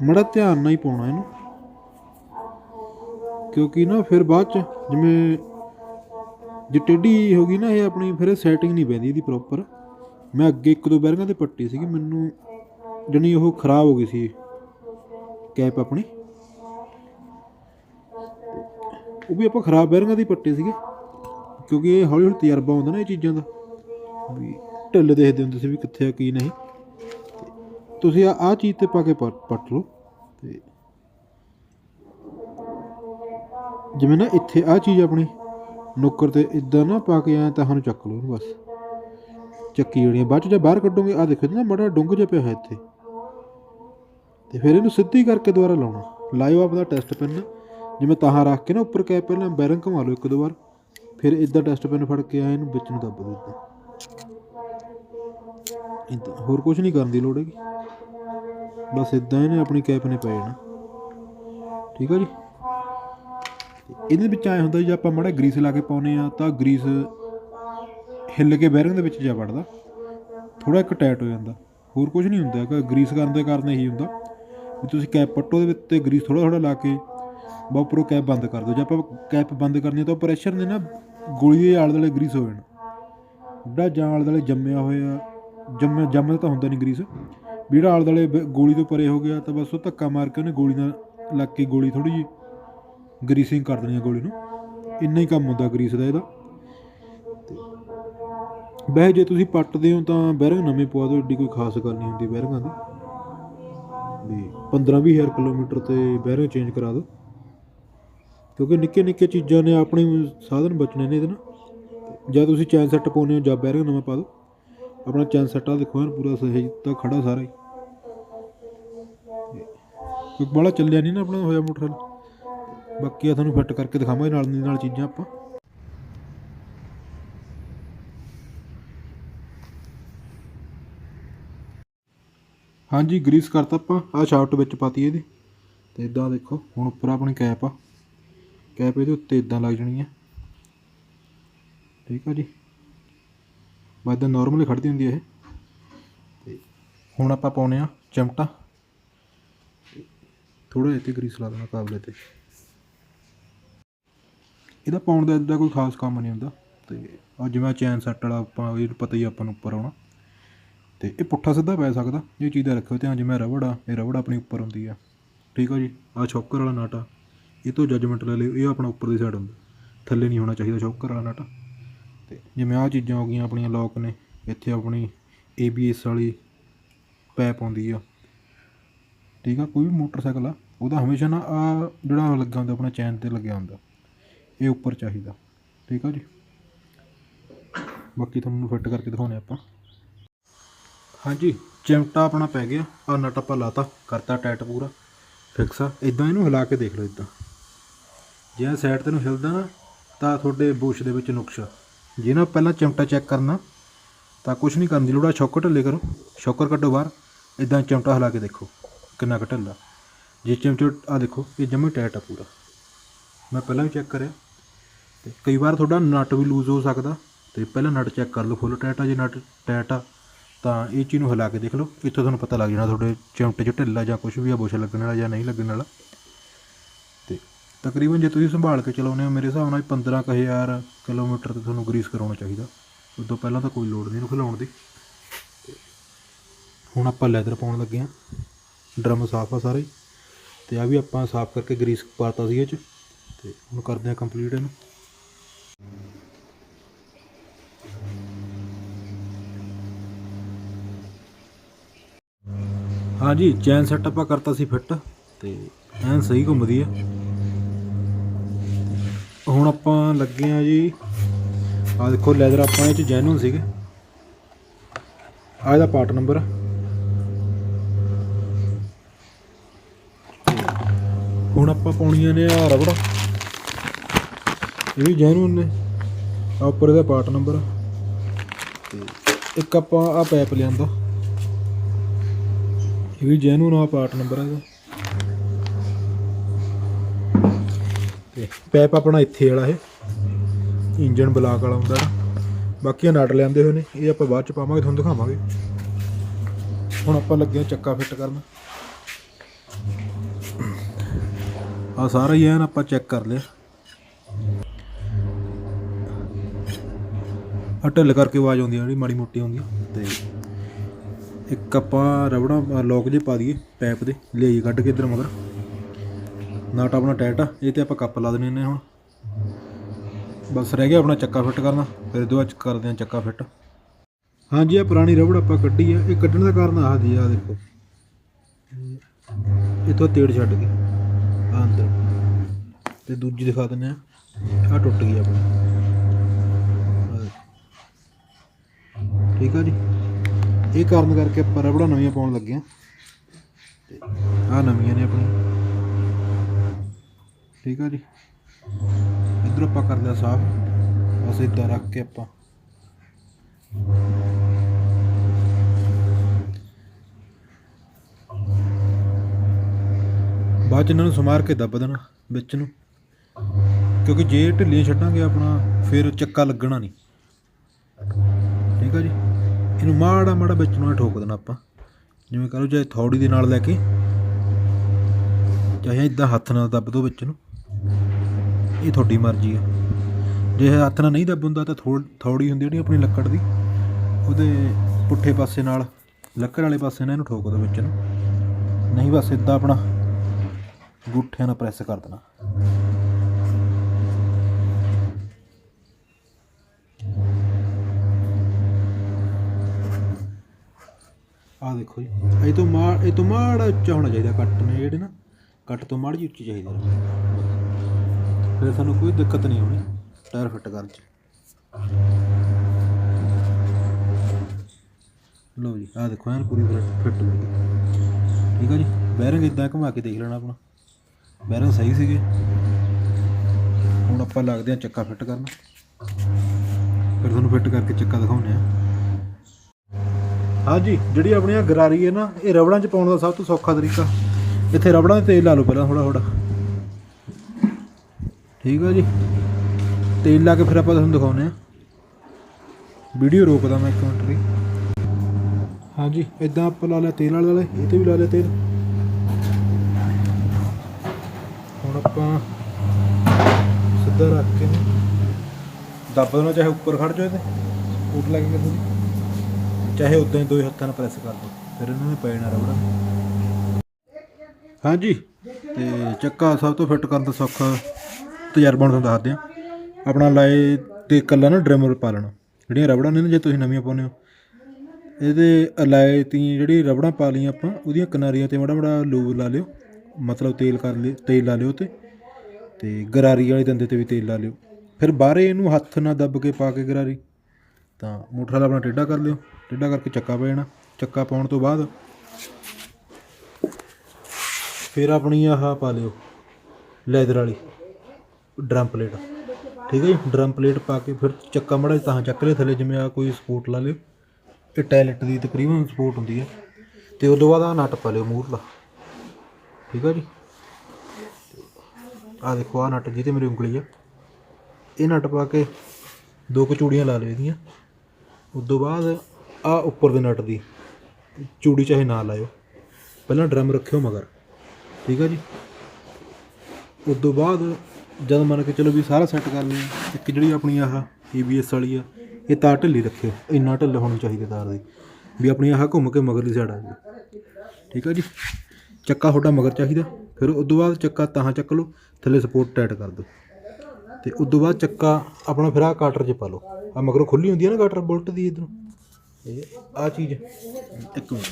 ਮੜਾ ਧਿਆਨ ਨਾਲ ਹੀ ਪਾਉਣਾ ਇਹਨੂੰ। ਕਿਉਂਕਿ ਨਾ ਫਿਰ ਬਾਅਦ ਚ ਜਿਵੇਂ ਜੇ ਟੇਢੀ ਹੋ ਗਈ ਨਾ ਇਹ ਆਪਣੀ, ਫਿਰ ਸੈਟਿੰਗ ਨਹੀਂ ਪੈਂਦੀ ਇਹਦੀ ਪ੍ਰੋਪਰ ਮੈਂ ਅੱਗੇ ਇੱਕ ਦੋ ਬੈਰਿੰਗਾਂ ਤੇ ਪੱਟੀ ਸੀਗੀ, ਮੈਨੂੰ ਜਣੀ ਉਹ ਖਰਾਬ ਹੋ ਗਈ ਸੀ। ਕੈਪ ਆਪਣੀ। ਉਹ ਵੀ ਆਪਾਂ ਖਰਾਬ ਬੈਰਿੰਗਾਂ ਦੀ ਪੱਟੇ ਸੀਗੇ। ਕਿਉਂਕਿ ਇਹ ਹੌਲੀ ਹੌਲੀ ਤਜਰਬਾ ਹੁੰਦਾ ਨਾ ਇਹ ਚੀਜ਼ਾਂ ਦਾ। ਵੀ ਢਿੱਲ ਦੇਖਦੇ ਹੁੰਦੇ ਸੀ ਵੀ ਕਿੱਥੇ ਆ, ਕੀ ਨਹੀਂ। ਤੁਸੀਂ ਆ, ਆਹ ਚੀਜ਼ ਤੇ ਪਾ ਕੇ ਪੱਟ ਲਓ। ਤੇ ਜਿਵੇਂ ਨਾ ਇੱਥੇ ਆ ਚੀਜ਼ ਆਪਣੀ, ਨੁੱਕਰ ਤੇ ਇਦਾਂ ਨਾ ਪਾ ਕੇ ਆਇਆ ਤਾਂ ਸਾਨੂੰ ਚੱਕ ਲਓ ਬਸ। ਚੱਕੀ ਜਿਹੜੀਆਂ ਬਾਅਦ ਚ ਜੇ ਬਾਹਰ ਕੱਢੋਗੇ ਆ ਦੇਖੋ ਨਾ, ਮੜਾ ਡੁੰਗ ਜਿਹਾ ਪਿਆ ਹੈ ਇੱਥੇ। ਤੇ ਫਿਰ ਇਹਨੂੰ ਸਿੱਧੀ ਕਰਕੇ ਦੁਬਾਰਾ ਲਾਉਣਾ। ਲਾਇਓ ਆਪਦਾ ਟੈਸਟ ਪੈਨ ਜਿਵੇਂ ਤਾਹਾਂ ਰੱਖ ਕੇ ਨਾ ਉੱਪਰ ਕੈਪ ਪਹਿਲਾਂ ਬੈਰਿੰਗ ਘੁਮਾ ਲਓ ਇੱਕ ਦੋ ਵਾਰ। ਫਿਰ ਇਦਾਂ ਟੈਸਟ ਪੈਨ ਫੜ ਕੇ ਆਏ ਇਹਨੂੰ ਵਿੱਚ ਨੂੰ ਦੱਬ ਦਿਓ ਇਦਾਂ। ਏਦਾਂ ਹੋਰ ਕੁਝ ਨਹੀਂ ਕਰਨ ਦੀ ਲੋੜ ਹੈਗੀ। ਬਸ ਇਦਾਂ ਇਹਨੇ ਆਪਣੀ ਕੈਪ ਨੇ ਪੈ ਜਾਣਾ। ਠੀਕ ਆ ਜੀ? ਇਹਦੇ ਵਿੱਚ ਆਏ ਹੁੰਦਾ ਜੇ ਆਪਾਂ ਮਾੜਾ ਗਰੀਸ ਲਾ ਕੇ ਪਾਉਨੇ ਆ ਤਾਂ ਗਰੀਸ ਹਿੱਲ ਕੇ ਬੈਰਿੰਗ ਦੇ ਵਿੱਚ ਜਾ ਵੜਦਾ ਥੋੜਾ ਇੱਕ ਟਾਈਟ ਹੋ ਜਾਂਦਾ। ਹੋਰ ਕੁਝ ਨਹੀਂ ਹੁੰਦਾ। ਕਿ ਗਰੀਸ ਕਰਨ ਦੇ ਕਾਰਨ ਇਹੀ ਹੁੰਦਾ। ਵੀ ਤੁਸੀਂ ਕੈਪ ਪੱਟੋ ਦੇ ਵਿੱਚ ਤੇ ਗਰੀਸ ਥੋੜਾ ਥੋੜਾ ਲਾ ਕੇ ਬਾ ਉੱਪਰੋਂ ਕੈਪ ਬੰਦ ਕਰ ਦਿਓ। ਜੇ ਆਪਾਂ ਕੈਪ ਬੰਦ ਕਰਨੀ ਆ ਤਾਂ ਪ੍ਰੈਸ਼ਰ ਨੇ ਨਾ ਗੋਲੀ ਦੇ ਆਲੇ ਦੁਆਲੇ ਗਰੀਸ ਹੋ ਜਾਣਾ। ਜਿਹੜਾ ਜਾਂ ਆਲੇ ਦੁਆਲੇ ਜੰਮਿਆ ਹੋਇਆ, ਜੰਮਿਆ, ਜੰਮਦਾ ਤਾਂ ਹੁੰਦਾ ਨਹੀਂ ਗਰੀਸ। ਵੀ ਜਿਹੜਾ ਆਲੇ ਦੁਆਲੇ ਗੋਲੀ ਤੋਂ ਪਰੇ ਹੋ ਗਿਆ ਤਾਂ ਬਸ ਉਹ ਧੱਕਾ ਮਾਰ ਕੇ ਉਹਨੇ ਗੋਲੀ ਨਾਲ ਲੱਗ ਕੇ ਗੋਲੀ ਥੋੜੀ ਜਿਹੀ ਗਰੀਸਿੰਗ ਕਰ ਦੇਣੀ ਆ ਗੋਲੀ ਨੂੰ। ਇੰਨਾ ਹੀ ਕੰਮ ਹੁੰਦਾ ਗਰੀਸ ਦਾ ਇਹਦਾ। ਵੈਸੇ ਜੇ ਤੁਸੀਂ ਪੱਟਦੇ ਹੋ ਤਾਂ ਬੈਰਿੰਗ ਨਵੇਂ ਪਵਾ ਦਿਓ ਏਡੀ ਕੋਈ ਖਾਸ ਗੱਲ ਨਹੀਂ ਹੁੰਦੀ ਬੈਰਿੰਗਾਂ ਦੀ। ਵੀ 15 ਹਜ਼ਾਰ ਕਿਲੋਮੀਟਰ ਤੇ ਬੈਰਿੰਗ ਚੇਂਜ ਕਰਾ ਦਿਓ। ਕਿਉਂਕਿ ਨਿੱਕੇ ਨਿੱਕੇ ਚੀਜ਼ਾਂ ਨੇ ਆਪਣੇ ਸਾਧਨ ਬਚਣੇ ਨੇ ਇਹਦੇ ਨਾਲ। ਜਾਂ ਤੁਸੀਂ ਚੈਨ ਸੈੱਟ ਪਾਉਨੇ ਹੋ ਜਾਂ ਬੈਰਿੰਗ ਨਵਾਂ ਪਾ ਦਿਓ। ਆਪਣਾ ਚੈਨ ਸੈੱਟ ਆ ਦੇਖੋ ਯਾਰ ਪੂਰਾ ਸਹੀ ਤਾਂ ਖੜਾ ਸਾਰਾ ਹੀ। ਕੋਈ ਬੜਾ ਚੱਲਿਆ ਨਹੀਂ ਨਾ ਆਪਣਾ ਹੋਇਆ ਮੋਟਰਸਾਈਕਲ ਬਾਕੀ ਆ ਤੁਹਾਨੂੰ ਫਿੱਟ ਕਰਕੇ ਦਿਖਾਵਾਂਗੇ, ਨਾਲ ਦੀ ਨਾਲ ਚੀਜ਼ਾਂ ਆਪਾਂ। ਹਾਂਜੀ, ਗਰੀਸ ਕਰਤਾ ਆਪਾਂ। ਆ ਸ਼ਾਫਟ ਵਿੱਚ ਪਾਤੀ ਇਹਦੀ। ਤੇ ਇਦਾਂ ਦੇਖੋ, ਹੁਣ ਉੱਪਰ ਆਪਣੀ ਕੈਪ ਆ। ਕੈਪ ਇਹਦੇ ਉੱਤੇ ਇਦਾਂ ਲੱਗ ਜਾਣੀ ਹੈ ਠੀਕ ਆ ਜੀ। ਬਾਅਦ ਨਾਰਮਲੀ ਖੜਦੀ ਹੁੰਦੀ ਹੈ ਇਹ। ਤੇ ਹੁਣ ਆਪਾਂ ਪਾਉਨੇ ਆ ਚਮਟਾ। ਥੋੜਾ ਜਿਹਾ ਤੇ ਗਰੀਸ ਲਾ ਦੇਣਾ ਕਾਬਲੇ ਤੇ। ਇਹਦਾ ਪਾਉਣ ਦਾ ਇਦਾਂ ਕੋਈ ਖਾਸ ਕੰਮ ਨਹੀਂ ਹੁੰਦਾ। ਤੇ ਆ ਜਿਵੇਂ ਚੈਨ ਸੈੱਟ ਵਾਲਾ ਆਪਾਂ, ਇਹ ਪਤਾ ਹੀ ਆਪਾਂ ਨੂੰ ਉੱਪਰ ਆਉਣਾ। ਤੇ ਇਹ ਪੁੱਠਾ ਸਿੱਧਾ ਪੈ ਸਕਦਾ। ਇਹ ਚੀਜ਼ ਦਾ ਰੱਖਿਓ ਧਿਆਨ ਜਿਵੇਂ ਰਬੜ ਆ, ਇਹ ਰਬੜ ਆਪਣੀ ਉੱਪਰ ਹੁੰਦੀ ਆ। ਠੀਕ ਆ ਜੀ? ਆ ਸ਼ੌਕਰ ਵਾਲਾ ਨਟ। ਆ ਇਹ ਤੋਂ ਜੱਜਮੈਂਟ ਲੈ ਲਿਓ, ਇਹ ਆਪਣਾ ਉੱਪਰ ਦੀ ਸਾਈਡ ਹੁੰਦਾ। ਥੱਲੇ ਨਹੀਂ ਹੋਣਾ ਚਾਹੀਦਾ ਸ਼ੌਕਰ ਵਾਲਾ ਨਾਟਾ। ਤੇ ਜਿਵੇਂ ਆ ਚੀਜ਼ਾਂ ਹੋ ਗਈਆਂ ਆਪਣੀਆਂ ਲੋਕ ਨੇ, ਇੱਥੇ ਆਪਣੀ ABS ਵਾਲੀ ਪੈਪ ਆਉਂਦੀ ਆ। ਠੀਕ ਆ? ਕੋਈ ਵੀ ਮੋਟਰਸਾਈਕਲ ਆ, ਉਹਦਾ ਹਮੇਸ਼ਾ ਨਾ ਆ ਜਿਹੜਾ ਲੱਗਾ ਹੁੰਦਾ, ਆਪਣਾ ਚੈਨ ਤੇ ਲੱਗਿਆ ਹੁੰਦਾ, ਇਹ ਉੱਪਰ ਚਾਹੀਦਾ। ਠੀਕ ਆ ਜੀ? ਬਾਕੀ ਤੁਹਾਨੂੰ ਫਿੱਟ ਕਰਕੇ ਦਿਖਾਉਣੇ ਆਪਾਂ। ਹਾਂਜੀ, ਚਿਮਟਾ ਆਪਣਾ ਪੈ ਗਿਆ। ਆ ਨਟ ਆਪਾਂ ਲਾਤਾ, ਕਰਤਾ ਟਾਈਟ ਪੂਰਾ। ਫਿਕਸ ਆ। ਇਦਾਂ ਇਹਨੂੰ ਹਿਲਾ ਕੇ ਦੇਖ ਲਓ ਇਦਾਂ ਜੇ ਆ ਸਾਈਡ ਤੇ ਨੂੰ ਹਿਲਦਾ ਨਾ, ਤਾਂ ਤੁਹਾਡੇ ਬੁਸ਼ ਦੇ ਵਿੱਚ ਨੁਕਸ ਆ। ਜੇ ਨਾ ਪਹਿਲਾਂ ਚਿਮਟਾ ਚੈੱਕ ਕਰਨਾ, ਤਾਂ ਕੁਝ ਨਹੀਂ ਕਰਨ ਦੀ ਲੋੜ ਆ। ਸ਼ੌਕਰ ਢੱਲੇ ਕਰੋ। ਸ਼ੌਕਰ ਕੱਢੋ ਬਾਹਰ। ਇਦਾਂ ਚਿਮਟਾ ਹਿਲਾ ਕੇ ਦੇਖੋ, ਕਿੰਨਾ ਕੁ ਢਿੱਲਾ। ਜੇ ਚਿਮਟਾ ਆ ਦੇਖੋ, ਇਹ ਜਮੇ ਟਾਈਟ ਆ ਪੂਰਾ। ਮੈਂ ਪਹਿਲਾਂ ਵੀ ਚੈੱਕ ਕਰਿਆ। ਤੇ ਕਈ ਵਾਰ ਤੁਹਾਡਾ ਨਟ ਵੀ ਲੂਜ਼ ਹੋ ਸਕਦਾ। ਤੇ ਪਹਿਲਾਂ ਨਟ ਚੈੱਕ ਕਰ ਲਓ ਫੁੱਲ ਟਾਈਟ ਆ। ਜੇ ਨਟ ਟਾਈਟ ਆ ਤਾਂ ਇਹ ਚੀਜ਼ ਨੂੰ ਹਿਲਾ ਕੇ ਦੇਖ ਲਓ। ਇੱਥੋਂ ਤੁਹਾਨੂੰ ਪਤਾ ਲੱਗ ਜਾਣਾ ਤੁਹਾਡੇ ਚਿਮਟੇ 'ਚ ਢਿੱਲਾ ਜਾਂ ਕੁਝ ਵੀ ਆ ਬੁਸ਼ ਲੱਗਣ ਵਾਲਾ ਜਾਂ ਨਹੀਂ ਲੱਗਣ ਵਾਲਾ। ਤੇ ਤਕਰੀਬਨ ਜੇ ਤੁਸੀਂ ਸੰਭਾਲ ਕੇ ਚਲਾਉਂਦੇ ਹੋ, ਮੇਰੇ ਹਿਸਾਬ ਨਾਲ 15000 ਕਿਲੋਮੀਟਰ ਤੇ ਤੁਹਾਨੂੰ ਗਰੀਸ ਕਰਾਉਣਾ ਚਾਹੀਦਾ। ਉਸ ਤੋਂ ਪਹਿਲਾਂ ਤਾਂ ਕੋਈ ਲੋੜ ਨਹੀਂ ਇਹਨੂੰ ਖਿਲਾਉਣ ਦੀ। ਤੇ ਹੁਣ ਆਪਾਂ ਲੈਦਰ ਪਾਉਣ ਲੱਗੇ ਆ ਡਰਮ ਸਾਫ਼ ਆ ਸਾਰੇ। ਤੇ ਆ ਵੀ ਆਪਾਂ ਸਾਫ਼ ਕਰਕੇ ਗਰੀਸ ਪਾਤਾ ਸੀ ਇਹ 'ਚ। ਤੇ ਹੁਣ ਕਰਦੇ ਆ ਕੰਪਲੀਟ ਇਹਨੂੰ। ਹਾਂਜੀ, ਚੈਨ ਸੈੱਟ ਆਪਾਂ ਕਰਤਾ ਸੀ ਫਿੱਟ ਤੇ ਐਨ ਸਹੀ ਘੁੰਮਦੀ ਆ। ਹੁਣ ਆਪਾਂ ਲੱਗੇ ਆ ਜੀ ਆ ਦੇਖੋ ਲੈਦਰ ਆਪਾਂ ਇਹ ਚ ਜੈਨੂਨ ਸੀਗੇ। ਆ ਇਹਦਾ ਪਾਰਟ ਨੰਬਰ ਹੁਣ ਆਪਾਂ ਪਾਉਣੀਆਂ ਨੇ ਆ ਰਬੜ। ਇਹ ਵੀ ਜੈਨੂਨ ਨੇ। ਆ ਉੱਪਰ ਇਹਦਾ ਪਾਰਟ ਨੰਬਰ ਆ। ਤੇ ਇੱਕ ਆਪਾਂ ਆ ਪੈਪ ਲਿਆਂਦਾ। ਇਹ ਵੀ ਜੈਨੂਨ ਆ ਪਾਰਟ ਨੰਬਰ ਹੈ ਇਹਦਾ। ਤੇ ਪੈਪ ਆਪਣਾ ਇੱਥੇ ਵਾਲਾ ਇਹ। ਇੰਜਨ ਬਲਾਕ ਵਾਲਾ ਹੁੰਦਾ ਬਾਕੀ ਆ ਨਟ ਲਿਆਂਦੇ ਹੋਏ ਨੇ। ਇਹ ਆਪਾਂ ਬਾਅਦ ਚ ਪਾਵਾਂਗੇ, ਤੁਹਾਨੂੰ ਦਿਖਾਵਾਂਗੇ। ਹੁਣ ਆਪਾਂ ਲੱਗੇ ਹਾਂ ਚੱਕਾ ਫਿੱਟ ਕਰਨ। ਆ ਸਾਰਾ ਹੀ ਐਨ ਆਪਾਂ ਚੈੱਕ ਕਰ ਲਿਆ। ਆ ਢਿੱਲ ਕਰਕੇ ਆਵਾਜ਼ ਆਉਂਦੀ ਆ ਜਿਹੜੀ, ਮਾੜੀ ਮੋਟੀ ਆਉਂਦੀ ਆ। ਤੇ ਇੱਕ ਆਪਾਂ ਰਬੜਾ ਲੋਕ ਜੇ ਪਾ ਦਈਏ ਪੈਪ ਦੇ ਲਿਆਈ ਕੱਢ ਕੇ ਇਧਰ ਮਗਰ। ਨਾਟ ਆਪਣਾ ਟਾਈਟ ਆ, ਇਹ ਤੇ ਆਪਾਂ ਕੱਪ ਲਾ ਦੇਣੇ ਨੇ ਹੁਣ। ਬਸ ਰਹਿ ਗਿਆ ਆਪਣਾ ਚੱਕਾ ਫਿੱਟ ਕਰਨਾ, ਫਿਰ ਇਹਦੇ ਬਾਅਦ ਕਰਦੇ ਆ ਚੱਕਾ ਫਿੱਟ। ਹਾਂਜੀ ਆ ਪੁਰਾਣੀ ਰਬੜ ਆਪਾਂ ਕੱਢੀ ਆ, ਇਹ ਕੱਢਣ ਦਾ ਕਾਰਨ ਆਹ ਦੀ ਆ ਦੇਖੋ। ਇਥੋਂ ਤੇੜ ਛੱਡ ਗਈ ਆ ਅੰਦਰ। ਤੇ ਦੂਜੀ ਦਿਖਾ ਦਿੰਦੇ ਆ ਆ ਟੁੱਟ ਗਈ ਆਪਣੀ। ਠੀਕ ਆ ਜੀ? ਇਹ ਕਾਰਨ ਕਰਕੇ ਆਪਾਂ ਰਬੜਾਂ ਨਵੀਆਂ ਪਾਉਣ ਲੱਗੇ ਆ ਆ ਨਵੀਆਂ ਨੇ ਆਪਣੀਆਂ। ਠੀਕ ਆ ਜੀ। ਇਧਰ ਆਪਾਂ ਕਰ ਲਿਆ ਸਾਫ਼। ਬਸ ਇਦਾਂ ਰੱਖ ਕੇ ਆਪਾਂ। ਬਾਅਦ ਚ ਇਹਨਾਂ ਨੂੰ ਸਮਾਰ ਕੇ ਦੱਬ ਦੇਣਾ ਵਿੱਚ ਨੂੰ। ਕਿਉਂਕਿ ਜੇ ਢਿੱਲੀਆਂ ਛੱਡਾਂਗੇ ਆਪਣਾ, ਫਿਰ ਚੱਕਾ ਲੱਗਣਾ ਨਹੀਂ। ਠੀਕ ਆ ਜੀ। ਇਹਨੂੰ ਮਾੜਾ ਮਾੜਾ ਵਿੱਚ ਨੂੰ ਐਂ ਠੋਕ ਦੇਣਾ ਆਪਾਂ। ਜਿਵੇਂ ਕਰੋ ਚਾਹੇ ਥੌੜੀ ਦੇ ਨਾਲ ਲੈ ਕੇ, ਚਾਹੇ ਇਦਾਂ ਹੱਥ ਨਾਲ ਦੱਬ ਦੋ ਵਿੱਚ ਨੂੰ। ਇਹ ਤੁਹਾਡੀ ਮਰਜ਼ੀ ਆ। ਜੇ ਇਹ ਹੱਥ ਨਾਲ ਨਹੀਂ ਦੱਬ ਹੁੰਦਾ ਤਾਂ ਥੋੜ, ਥੌੜੀ ਹੁੰਦੀ ਜਿਹੜੀ ਆਪਣੀ ਲੱਕੜ ਦੀ। ਉਹਦੇ ਪੁੱਠੇ ਪਾਸੇ ਨਾਲ, ਲੱਕੜ ਵਾਲੇ ਪਾਸੇ ਨਾਲ ਇਹਨੂੰ ਠੋਕ ਦੋ ਵਿੱਚ ਨੂੰ। ਨਹੀਂ ਬਸ ਇਦਾਂ ਆਪਣਾ ਗੁੱਠਿਆਂ ਨਾਲ ਪ੍ਰੈਸ ਕਰ ਦੇਣਾ। ਆਹ ਦੇਖੋ ਜੀ। ਇਹ ਤੋਂ ਮਾੜ ਇਹ ਤੋਂ ਮਾੜਾ ਉੱਚਾ ਹੋਣਾ ਚਾਹੀਦਾ ਕੱਟ ਨੇ ਜਿਹੜੇ ਨਾ ਕੱਟ ਤੋਂ ਮਾੜੀ ਜਿਹੀ ਉੱਚੀ ਚਾਹੀਦੀ ਆ। ਫਿਰ ਸਾਨੂੰ ਕੋਈ ਦਿੱਕਤ ਨਹੀਂ ਆਉਣੀ, ਟਾਇਰ ਫਿੱਟ ਕਰਨ ਚ। ਲਓ ਜੀ, ਆਹ ਦੇਖੋ, ਐਨ ਪੂਰੀ ਫਿੱਟ ਹੋ ਗਈ। ਠੀਕ ਆ ਜੀ? ਬੈਰਿੰਗ ਇਦਾਂ ਘੁਮਾ ਕੇ ਦੇਖ ਲੈਣਾ ਆਪਣਾ। ਬੈਰਿੰਗ ਸਹੀ ਸੀਗੇ। ਹੁਣ ਆਪਾਂ ਲੱਗਦੇ ਆ ਚੱਕਾ ਫਿੱਟ ਕਰਨ। ਫਿਰ ਤੁਹਾਨੂੰ ਫਿੱਟ ਕਰਕੇ ਚੱਕਾ ਦਿਖਾਉਂਦੇ ਆ। ਹਾਂਜੀ, ਜਿਹੜੀ ਆਪਣੀ ਆਹ ਗਰਾਰੀ ਹੈ ਨਾ, ਇਹ ਰਬੜਾਂ 'ਚ ਪਾਉਣ ਦਾ ਸਭ ਤੋਂ ਸੌਖਾ ਤਰੀਕਾ। ਇੱਥੇ ਰਬੜਾਂ 'ਤੇ ਤੇਲ ਲਾ ਲਓ ਪਹਿਲਾਂ ਥੋੜਾ ਥੋੜਾ ਠੀਕ ਆ ਜੀ? ਤੇਲ ਲਾ ਕੇ ਫਿਰ ਆਪਾਂ ਤੁਹਾਨੂੰ ਦਿਖਾਉਂਦੇ ਆ ਵੀਡੀਓ ਰੋਕਦਾ ਮੈਂ ਇੱਕ ਮਿੰਟ ਲਈ। ਹਾਂਜੀ ਇਦਾਂ ਆਪਾਂ ਲਾ ਲਿਆ ਤੇਲ ਵਾਲੇ ਇਹ ਤੇ ਵੀ ਲਾ ਲਿਆ ਤੇਲ। ਹੁਣ ਆਪਾਂ ਸਿੱਧਾ ਰੱਖ ਕੇ ਦੱਬ ਦੇਣਾ ਚਾਹੇ ਉੱਪਰ ਖੜ ਜਾਓ ਇਹਦੇ। ਸਪੋਰਟ ਲੱਗ ਕੇ ਥੋੜੀ ਚਾਹੇ ਉਦਾਂ ਹੀ ਦੋਏ ਹੱਥਾਂ ਨਾਲ ਪ੍ਰੈਸ ਕਰ ਦਿਓ ਫਿਰ ਇਹਨਾਂ ਨੇ ਪੈ ਜਾਣਾ ਰਬੜਾ। ਹਾਂਜੀ, ਤੇ ਚੱਕਾ ਸਭ ਤੋਂ ਫਿੱਟ ਕਰਨ ਦਾ ਸੌਖਾ ਤਜਰਬਾ ਹੁਣ ਤੁਹਾਨੂੰ ਦੱਸਦੇ ਆ ਆਪਣਾ ਲਾਏ ਤੇ ਇਕੱਲਾ ਨਾ ਡਰਮਰ ਪਾ ਲੈਣਾ ਜਿਹੜੀਆਂ ਰਬੜਾਂ ਨੇ ਨਾ, ਜੇ ਤੁਸੀਂ ਨਵੀਆਂ ਪਾਉਂਦੇ ਹੋ। ਇਹਦੇ ਅਲਾਏ ਤੀ ਜਿਹੜੀ ਰਬੜਾਂ ਪਾ ਲਈਆਂ ਆਪਾਂ, ਉਹਦੀਆਂ ਕਿਨਾਰੀਆਂ ਤੇ ਮਾੜਾ ਮਾੜਾ ਲੂਬ ਲਾ ਲਿਓ। ਮਤਲਬ ਤੇਲ ਕਰ ਲਿਓ ਤੇਲ ਲਾ ਲਿਓ ਤੇ। ਤੇ ਗਰਾਰੀ ਵਾਲੇ ਦੰਦੇ ਤੇ ਵੀ ਤੇਲ ਲਾ ਲਿਓ। ਫਿਰ ਬਾਹਰੇ ਇਹਨੂੰ ਹੱਥ ਨਾਲ ਦੱਬ ਕੇ ਪਾ ਕੇ ਗਰਾਰੀ। ਤਾਂ ਮੋਟਰ ਵਾਲਾ ਆਪਣਾ ਟੇਢਾ ਕਰ ਲਿਓ, ਟੇਢਾ ਕਰਕੇ ਚੱਕਾ ਪੈ ਜਾਣਾ। ਚੱਕਾ ਪਾਉਣ ਤੋਂ ਬਾਅਦ ਫਿਰ ਆਪਣੀ ਆਹ ਪਾ ਲਿਓ ਲੈਦਰ ਵਾਲੀ ਡਰਮ ਪਲੇਟ। ਠੀਕ ਹੈ ਜੀ, ਡਰਮ ਪਲੇਟ ਪਾ ਕੇ ਫਿਰ ਚੱਕਾ ਮੜਾ ਤਾਂ ਚੱਕ ਲਿਓ, ਥੱਲੇ ਜਿਵੇਂ ਆ ਕੋਈ ਸਪੋਰਟ ਲਾ ਲਿਓ। ਇਹ ਟੈਲੈਂਟ ਦੀ ਤਕਰੀਬਨ ਸਪੋਰਟ ਹੁੰਦੀ ਹੈ। ਤੇ ਉਦੋਂ ਬਾਅਦ ਆ ਨਟ ਪਾ ਲਿਓ ਮੂਰਲਾ ਠੀਕ ਹੈ ਜੀ। ਆ ਦੇਖੋ ਆ ਨਟ ਜਿਹਦੇ ਮੇਰੀ ਉਂਗਲੀ ਆ। ਇਹ ਨਟ ਪਾ ਕੇ ਦੋ ਕੁ ਚੂੜੀਆਂ ਲਾ ਲਿਓ ਇਹਦੀਆਂ। ਉਦੋਂ ਬਾਅਦ ਆ ਉੱਪਰ ਦੇ ਨਟ ਦੀ ਚੂੜੀ ਚਾਹੇ ਨਾ ਲਾਇਓ। ਪਹਿਲਾਂ ਡਰਮ ਰੱਖਿਓ ਮਗਰ। ਠੀਕ ਆ ਜੀ? ਉਦੋਂ ਬਾਅਦ ਜਦ ਮੰਨ ਕੇ ਚਲੋ ਵੀ ਸਾਰਾ ਸੈੱਟ ਕਰ ਲਿਆ, ਇੱਕ ਜਿਹੜੀ ਆਪਣੀ ਆਹ ABS ਵਾਲੀ ਆ, ਇਹ ਤਾਰ ਢਿੱਲੀ ਰੱਖਿਓ। ਇੰਨਾ ਢਿੱਲ ਹੋਣੀ ਚਾਹੀਦੀ ਤਾਰ ਦੀ, ਵੀ ਆਪਣੀ ਆਹ ਘੁੰਮ ਕੇ ਮਗਰਲੀ ਸਾਈਡ ਆ ਜਾਵੇ। ਠੀਕ ਆ ਜੀ? ਚੱਕਾ ਤੁਹਾਡਾ ਮਗਰ ਚਾਹੀਦਾ। ਫਿਰ ਉਦੋਂ ਬਾਅਦ ਚੱਕਾ ਤਾਂ ਚੱਕ ਲਓ, ਥੱਲੇ ਸਪੋਰਟ ਟਾਈਟ ਕਰ ਦਿਓ। ਤੇ ਤੋਂ ਬਾਅਦ ਚੱਕਾ ਆਪਣਾ ਫਿਰ ਆਹ ਕਾਟਰ 'ਚ ਪਾ ਲਓ। ਆ ਮਗਰੋਂ ਖੁੱਲੀ ਹੁੰਦੀ ਹੈ ਨਾ ਕਾਟਰ ਬੁਲਟ ਦੀ ਇਧਰੋਂ। ਇਹ ਆ ਚੀਜ਼ ਇੱਕ ਮਿੰਟ।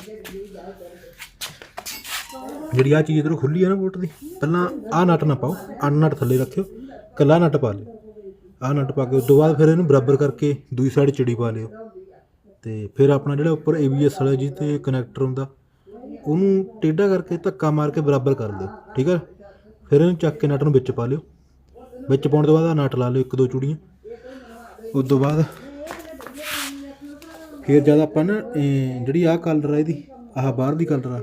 ਜਿਹੜੀ ਆ ਚੀਜ਼ ਇਧਰੋਂ ਖੁੱਲੀ ਹੈ ਨਾ ਬੁਲਟ ਦੀ, ਪਹਿਲਾਂ ਆ ਨਟ ਨਾ ਪਾਓ ਆ ਨਟ ਥੱਲੇ ਰੱਖਿਓ ਕੱਲਾ ਨਟ ਪਾ ਲਿਓ। ਆ ਨਟ ਪਾ ਕੇ ਉਸ ਤੋਂ ਬਾਅਦ ਫਿਰ ਇਹਨੂੰ ਬਰਾਬਰ ਕਰਕੇ ਦੂਜੀ ਸਾਈਡ ਚਿੜੀ ਪਾ ਲਿਓ। ਤੇ ਫਿਰ ਆਪਣਾ ਜਿਹੜਾ ਉੱਪਰ ABS ਵਾਲਾ ਜੀ ਤੇ ਕਨੈਕਟਰ ਹੁੰਦਾ, ਉਹਨੂੰ ਟੇਢਾ ਕਰਕੇ ਧੱਕਾ ਮਾਰ ਕੇ ਬਰਾਬਰ ਕਰ ਦਿਓ ਠੀਕ ਹੈ ਫਿਰ ਇਹਨੂੰ ਚੱਕ ਕੇ ਨਟ ਨੂੰ ਵਿੱਚ ਪਾ ਲਿਓ। ਵਿੱਚ ਪਾਉਣ ਤੋਂ ਬਾਅਦ ਆ ਨਟ ਲਾ ਲਿਓ ਇੱਕ ਦੋ ਚੂੜੀਆਂ। ਉਸ ਤੋਂ ਬਾਅਦ ਫਿਰ ਜਦ ਆਪਾਂ ਨਾ ਜਿਹੜੀ ਆਹ ਕਲਰ ਆ ਇਹਦੀ, ਆਹ ਬਾਹਰ ਦੀ ਕਲਰ ਆ,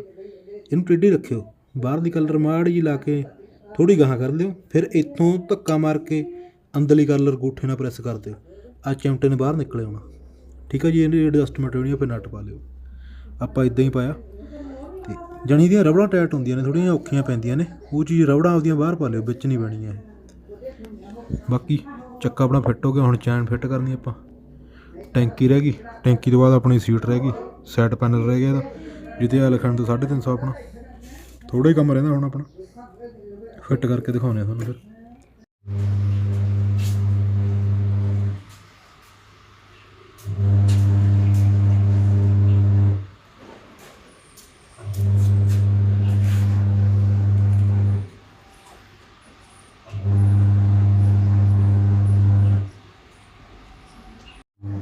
ਇਹਨੂੰ ਟੇਢੀ ਰੱਖਿਓ। ਬਾਹਰ ਦੀ ਕਲਰ ਮਾੜੀ ਜੀ ਲਾ ਕੇ ਥੋੜੀ ਗਾਹਾਂ ਕਰ ਲਿਓ। ਫਿਰ ਇੱਥੋਂ ਧੱਕਾ ਮਾਰ ਕੇ ਅੰਦਰਲੀ ਕਲਰ ਗੂਠੇ ਨਾਲ ਪ੍ਰੈਸ ਕਰ ਦਿਓ। ਆ ਚਿਮਟੇ ਨੇ ਬਾਹਰ ਨਿਕਲੇ ਆਉਣਾ ਠੀਕ ਆ ਜੀ ਇਹਦੀ ਐਡਜਸਟਮੈਂਟ ਹੋਣੀ ਆ, ਫਿਰ ਨਟ ਪਾ ਲਿਓ। ਆਪਾਂ ਇਦਾਂ ਹੀ ਪਾਇਆ। ਤੇ ਜਣੀ ਦੀਆਂ ਰਬੜਾਂ ਟਾਈਟ ਹੁੰਦੀਆਂ ਨੇ ਥੋੜੀਆਂ ਔਖੀਆਂ ਪੈਂਦੀਆਂ ਨੇ। ਉਹ ਚੀਜ਼ ਰਬੜਾਂ ਆਪਦੀਆਂ ਬਾਹਰ ਪਾ ਲਿਓ, ਵਿੱਚ ਨਹੀਂ ਪੈਣੀਆਂ। ਇਹ ਬਾਕੀ ਚੱਕਾ ਆਪਣਾ ਫਿੱਟ ਹੋ ਗਿਆ, ਹੁਣ ਚੈਨ ਫਿੱਟ ਕਰਨੀ ਆਪਾਂ। ਟੈਂਕੀ ਰਹਿ ਗਈ, ਟੈਂਕੀ ਤੋਂ ਬਾਅਦ ਆਪਣੀ ਸੀਟ ਰਹਿ ਗਈ ਸੈਟ ਪੈਨਲ ਰਹਿ ਗਿਆ ਇਹਦਾ। ਜਿੱਤੇ ਆ ਲਿਖਣ ਤੋਂ 350 ਆਪਣਾ। ਥੋੜਾ ਹੀ ਕੰਮ ਰਹਿੰਦਾ ਹੁਣ ਆਪਣਾ। ਫਿੱਟ ਕਰਕੇ ਦਿਖਾਉਣੇ ਆ ਤੁਹਾਨੂੰ ਫਿਰ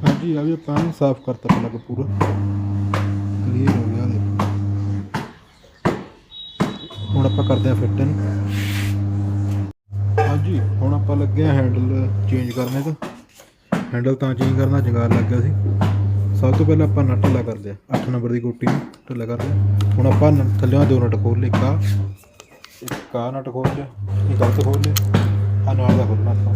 ਹਾਂਜੀ ਆ ਵੀ ਆਪਾਂ ਐਨ ਸਾਫ਼ ਕਰਤਾ ਪਲੱਗ ਪੂਰਾ। ਕਲੀਅਰ ਹੋ ਗਿਆ ਦੇਖੋ। ਹੁਣ ਆਪਾਂ ਕਰਦੇ ਆ ਫਿੱਟ ਇਹਨੂੰ ਹਾਂਜੀ ਹੁਣ ਆਪਾਂ ਲੱਗੇ ਆ ਹੈਂਡਲ ਚੇਂਜ ਕਰਨੇ ਦਾ ਹੈਂਡਲ ਤਾਂ ਚੇਂਜ ਕਰਨਾ ਜੰਗਾਲ ਲੱਗ ਗਿਆ ਸੀ। ਸਭ ਤੋਂ ਪਹਿਲਾਂ ਆਪਾਂ ਨਟ ਢਿੱਲਾ ਕਰਦੇ ਆ 8 ਨੰਬਰ ਦੀ ਗੋਟੀ ਨੂੰ ਢਿੱਲਾ ਕਰਦੇ ਆ ਹੁਣ ਆਪਾਂ ਨ- ਥੱਲਿਓਂ ਦੋ ਨਟ ਖੋਲ ਲਏ ਇੱਕ ਆਹ, ਇੱਕ ਆ ਨਟ ਖੋਲ ਲਿਆ ਇਹ ਗਲਤ ਖੋਲ ਲਿਆ। ਆ ਨਾਲ ਦਾ ਖੋਲਣਾ ਆਪਾਂ।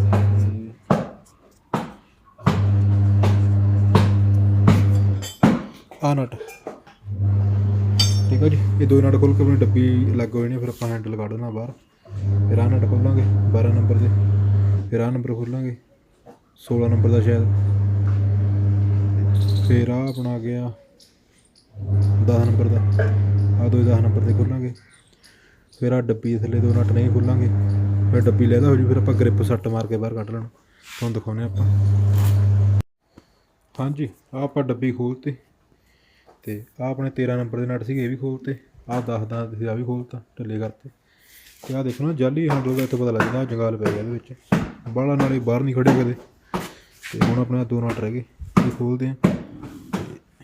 ਆ ਨਟ। ਠੀਕ ਹੈ ਜੀ, ਇਹ ਦੋ ਨਟ ਖੋਲ ਕੇ ਆਪਣੀ ਡੱਬੀ ਲੱਗ ਹੋਈ ਨੇ ਫਿਰ ਆਪਾਂ ਹੈਂਡਲ ਕੱਢ ਦੇਣਾ ਬਾਹਰ। ਫਿਰ ਆ ਨਟ ਖੋਲਾਂਗੇ 12 ਨੰਬਰ ਦੇ। ਫਿਰ ਆ ਨੰਬਰ ਖੋਲਾਂਗੇ 16 ਨੰਬਰ ਦਾ ਸ਼ਾਇਦ। ਫਿਰ ਆ ਆਪਣਾ ਆ ਗਿਆ 10 ਨੰਬਰ ਦਾ। ਆ ਦੋ 10 ਨੰਬਰ ਦੇ ਖੋਲਾਂਗੇ। ਫਿਰ ਆ ਡੱਬੀ ਥੱਲੇ ਦੋ ਨਟ ਨਹੀਂ ਖੋਲਾਂਗੇ। ਫਿਰ ਡੱਬੀ ਲੈਦਾ ਹੋ ਜੂ, ਫਿਰ ਆਪਾਂ ਗ੍ਰਿਪ ਸੱਟ ਮਾਰ ਕੇ ਬਾਹਰ ਕੱਢ ਲੈਣਾ। ਤੁਹਾਨੂੰ ਦਿਖਾਉਂਦੇ ਆਪਾਂ। ਹਾਂਜੀ ਆ ਆਪਾਂ ਡੱਬੀ ਖੋਲਤੀ। ਤੇ ਆ ਆਪਣੇ 13 ਨੰਬਰ ਦੇ ਨਟ ਸੀਗੇ, ਇਹ ਵੀ ਖੋਲਤੇ ਆ 10 ਦਾ ਸੀ ਆ ਵੀ ਖੋਲਤਾ ਢਿੱਲੇ ਕਰਤੇ। ਤੇ ਆ ਦੇਖੋ ਨਾ, ਜਾਲੀ ਹੈਂਡਲ ਦਾ ਇੱਥੇ ਪਤਾ ਲੱਗਦਾ ਜੰਗਾਲ ਪੈ ਗਿਆ ਇਹਦੇ ਵਿੱਚ। ਬਾਹਲਾ ਨਾਲੇ ਬਾਹਰ ਨਹੀਂ ਖੜੇ ਕਦੇ। ਤੇ ਹੁਣ ਆਪਣੇ ਦੋ ਨਟ ਰਹਿ ਗਏ, ਇਹ ਖੋਲਦੇ ਆ।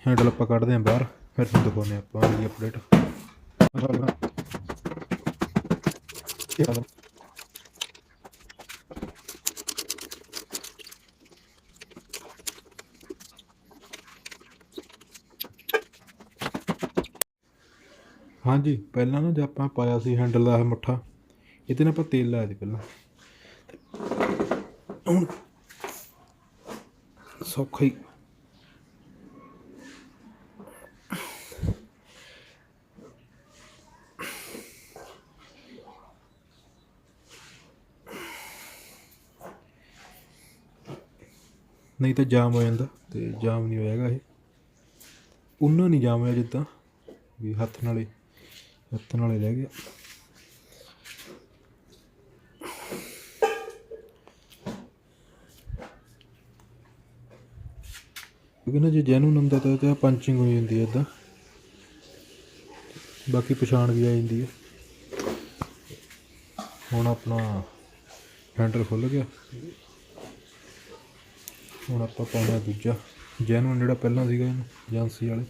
ਹੈਂਡਲ ਆਪਾਂ ਕੱਢਦੇ ਆ ਬਾਹਰ, ਫਿਰ ਤੁਹਾਨੂੰ ਦਿਖਾਉਂਦੇ ਆਪਾਂ ਅਗਲੀ ਅਪਡੇਟ ਹਾਂਜੀ, ਪਹਿਲਾਂ ਨਾ ਜੇ ਆਪਾਂ ਪਾਇਆ ਸੀ ਹੈਂਡਲ ਦਾ ਇਹ ਮੁੱਠਾ, ਇਹਦੇ ਨਾਲ ਆਪਾਂ ਤੇਲ ਲਾਇਆ ਸੀ ਪਹਿਲਾਂ। ਹੁਣ ਸੌਖਾ ਹੀ। ਨਹੀਂ ਤਾਂ ਜਾਮ ਹੋ ਜਾਂਦਾ ਤੇ ਜਾਮ ਨਹੀਂ ਹੋਏਗਾ ਇਹ। ਉਹਨਾਂ ਨਹੀਂ ਜਾਮ ਹੋਇਆ ਜਿੱਦਾਂ ਵੀ ਹੱਥ ਨਾਲੇ। ਹੱਥ ਨਾਲੇ ਰਹਿ ਗਿਆ। ਕਿਉਂਕਿ ਨਾ ਜੇ ਜੈਨੂਨ ਹੁੰਦਾ ਤਾਂ ਤੇ ਪੰਚਿੰਗ ਹੋ ਜਾਂਦੀ ਹੈ ਇਦਾਂ ਬਾਕੀ ਪਛਾਣ ਵੀ ਆ ਜਾਂਦੀ ਹੈ ਹੁਣ ਆਪਣਾ ਹੈਂਡਲ ਖੁੱਲ ਗਿਆ। ਹੁਣ ਆਪਾਂ ਪਾਉਣਾ ਦੂਜਾ। ਜੈਨੂਨ ਜਿਹੜਾ ਪਹਿਲਾਂ ਸੀਗਾ ਇਹਨੂੰ, ਏਜੰਸੀ ਵਾਲੇ।